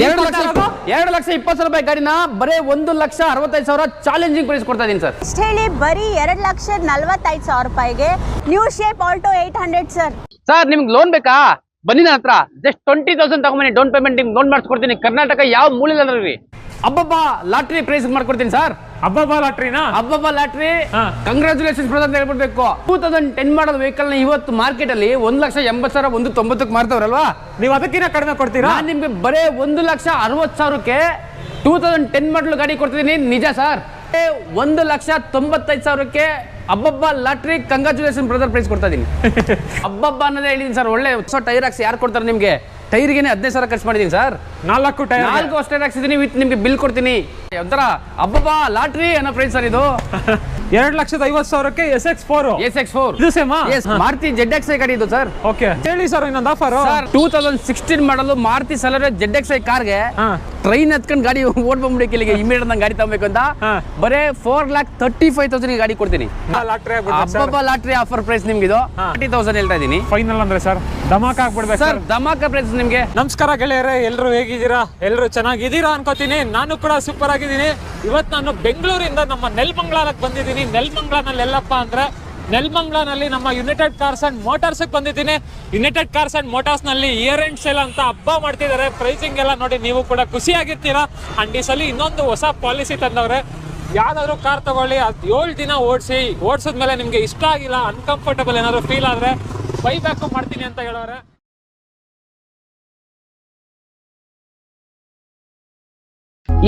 G: ಎರಡು ಲಕ್ಷ ಎರಡು ಲಕ್ಷ ಇಪ್ಪತ್ತು ಸಾವಿರ ರೂಪಾಯಿ ಗಾಡಿನ ಬರೀ ಒಂದು ಲಕ್ಷ ಅರವತ್ತೈದು ಸಾವಿರ ಚಾಲೆಂಜಿಂಗ್ ಪ್ರೈಸ್ ಕೊಡ್ತಾ ಇದ್ದೀನಿ ಸರ್.
H: ಅಷ್ಟು ಹೇಳಿ ಬರೀ ಎರಡು ಲಕ್ಷ ನಲ್ವತ್ತೈದು ಸಾವಿರ ರೂಪಾಯಿಗೆ new shape Alto eight hundred sir
G: sir ನಿಮ್ಗೆ ಲೋನ್ ಬೇಕಾ? ಬನ್ನಿ ನನ್ನ ಹತ್ರ. ಜಸ್ಟ್ ಟ್ವೆಂಟಿ ತೌಸಂಡ್ ತಗೊಂಬನ್ನಿ ಡೌನ್ ಪೇಮೆಂಟ್ ನಿಮ್ಗೆ ಲೋನ್ ಮಾಡಿಸ್ಕೊಡ್ತೀನಿ. ಕರ್ನಾಟಕ ಯಾವ ಮೂಲೆಯಲ್ಲಿ ಅಬ್ಬಬ್ಬಾ ಲಾಟ್ರಿ ಪ್ರೈಸ್ ಮಾಡ್ಕೊಡ್ತೀನಿ ಸರ್.
I: ಅಬ್ಬಬ್ಬ ಲಾಟ್ರಿನಾ?
G: ಅಬ್ಬಬ್ಬ ಲಾಟ್ರಿ.
I: ಹಾ.
G: ಕಂಗ್ರಾಚುಲೇಷನ್ ಅಂತ ಹೇಳ್ಬಿಡ್ಬೇಕು. ಟೂ ತೌಸಂಡ್ ಟೆನ್ ಮಾಡಲ್ ವೆಹಿಕಲ್ನ ಇವತ್ತು ಮಾರ್ಕೆಟ್ ಅಲ್ಲಿ ಒಂದ್ ಲಕ್ಷ ಎಂಬತ್ ಸಾವಿರ ಒಂದು ತೊಂಬತ್ತಕ್ಕೆ ಮಾರ್ತವ್ರಲ್ವಾ
I: ನೀವು ಅದಕ್ಕಿಂತ ಕಡಿಮೆ ಕೊಡ್ತೀರಾ?
G: ನಾನು ನಿಮ್ಗೆ ಬರೇ ಒಂದು ಲಕ್ಷ ಅರವತ್ತು ಸಾವಿರಕ್ಕೆ ಟೂ ತೌಸಂಡ್ ಟೆನ್ ಮಾಡಲ್ ಗಾಡಿ ಕೊಡ್ತಿದ್ದೀನಿ. ನಿಜ ಸರ್. ಒಂದು ಲಕ್ಷ ತೊಂಬತ್ತೈದು ಸಾವಿರಕ್ಕೆ ಅಬ್ಬಬ್ಬ ಲಾಟ್ರಿ ಕಂಗ್ರಾಚುಲೇಷನ್ ಬ್ರದರ್ ಪ್ರೈಸ್ ಕೊಡ್ತಾ ಇದೀನಿ. ಅಬ್ಬಬ್ಬ ಅನ್ನೋದೇ ಹೇಳಿದೀನಿ ಸರ್ ಒಳ್ಳೆ ಹೊಸ ಟೈರ್ ಹಾಕ್ಸಿ ಯಾರು ಕೊಡ್ತಾರೆ ನಿಮಗೆ? ಟೈರ್ಗೆ ಹದಿನೈದು ಸಾವಿರ ಖರ್ಚು ಮಾಡಿದ್ದೀನಿ ಸರ್.
I: ನಾಲ್ಕು ಟೈರ್
G: ನಾಲ್ಕು ಅಷ್ಟೇ ಹಾಕ್ಸಿದ್ದೀನಿ ವಿತ್ ನಿಮಗೆ ಬಿಲ್ ಕೊಡ್ತೀನಿ. ಒಂಥರ ಅಬ್ಬಬ್ಬ ಲಾಟ್ರಿ ಅನ್ನೋ ಪ್ರೈಸ್ ಸರ್ ಇದು.
I: ಎರಡ್ ಲಕ್ಷದ ಐವತ್ತು ಸಾವಿರಕ್ಕೆ S X four
G: S X four
I: ಇದು ಸೇಮಾ
G: S Maruti Z X I ಗಾಡಿ ಇದು ಸರ್.
I: ಓಕೆ ಹೇಳಿ ಸರ್ ಇನ್ನೊಂದು offer
G: sir two thousand sixteen ಮಾಡಲು ಮಾರುತಿ ಸಲರ್ ಜೆಡ್ ಎಕ್ಸ್ ಐ ಕಾರ್ಗೆ. ಟ್ರೈನ್ ಹತ್ಕೊಂಡು ಗಾಡಿ ಓಡ್ ಬಂದ್ಬಿಡಿ ಇಲ್ಲಿಗೆ ಇಮಿಡಿಯೇಟ್ ನಂಗೆ ಗಾಡಿ ತಗೋಬೇಕು ಅಂತ. ಬರೇ four lakh thirty five thousand ಗಾಡಿ ಕೊಡ್ತೀನಿ.
I: ಲಾಟ್ರಿ
G: ಹಬ್ಬಬ್ಬ ಲಾಟ್ರಿ ಆಫರ್ ಪ್ರೈಸ್ ನಿಮ್ಗೆ ಇದು. ತರ್ಟಿ ತೌಸಂಡ್ ಹೇಳ್ತಾ ಇದೀನಿ.
I: ಫೈನಲ್ ಅಂದ್ರೆ ಸರ್ ಧಮಾಕ ಆಗ್ಬಿಡ್ಬೇಕು
G: ಸರ್
I: ಸರ್.
G: ಧಮಾಕ ಪ್ರೈಸ್ ನಿಮ್ಗೆ.
I: ನಮಸ್ಕಾರ ಗೆಳೆಯರೇ ಎಲ್ಲರೂ ಹೇಗಿದ್ದೀರಾ? ಎಲ್ಲರೂ ಚೆನ್ನಾಗಿದ್ದೀರಾ ಅನ್ಕೋತೀನಿ. ನಾನು ಕೂಡ ಸೂಪರ್ ಆಗಿದ್ದೀನಿ. ಇವತ್ತು ನಾನು ಬೆಂಗಳೂರಿಂದ ನಮ್ಮ ನೆಲ್ಮಂಗ್ಲಾಲಕ್ಕೆ ಬಂದಿದ್ದೀನಿ. ನೆಲ್ಮಂಗ್ಲಾನಲ್ಲಿ ಎಲ್ಲಪ್ಪ ಅಂದ್ರೆ ನೆಲ್ಮಂಗ್ಲಾನಲ್ಲಿ ನಮ್ಮ ಯುನೈಟೆಡ್ ಕಾರ್ಸ್ ಅಂಡ್ ಮೋಟಾರ್ಸ್ ಬಂದಿದ್ದೀನಿ. ಯುನೈಟೆಡ್ ಕಾರ್ಸ್ ಅಂಡ್ ಮೋಟಾರ್ಸ್ನಲ್ಲಿ ಇಯರ್ ಎಂಡ್ ಸೇಲ್ ಅಂತ ಹಬ್ಬ ಮಾಡ್ತಿದ್ದಾರೆ. ಪ್ರೈಸಿಂಗ್ ಎಲ್ಲ ನೋಡಿ ನೀವು ಕೂಡ ಖುಷಿಯಾಗಿರ್ತೀರಾ? ಅಂಡ್ ಈ ಸಲ ಇನ್ನೊಂದು ಹೊಸ ಪಾಲಿಸಿ ತಂದವ್ರೆ. ಯಾವ್ದಾದ್ರು ಕಾರ್ ತಗೊಳ್ಳಿ, ಅದು ಏಳು ದಿನ ಓಡಿಸಿ, ಓಡಿಸಿದ ಮೇಲೆ ನಿಮಗೆ ಇಷ್ಟ ಆಗಿಲ್ಲ ಅನ್ಕಂಫರ್ಟಬಲ್ ಏನಾದ್ರು ಫೀಲ್ ಆದ್ರೆ ಬೈ ಬ್ಯಾಕ್ ಮಾಡ್ತೀನಿ ಅಂತ ಹೇಳೋರೆ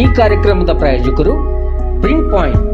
C: ಈ ಕಾರ್ಯಕ್ರಮದ ಪ್ರಾಯೋಜಕರು ಪ್ರಿಂಟ್ ಪಾಯಿಂಟ್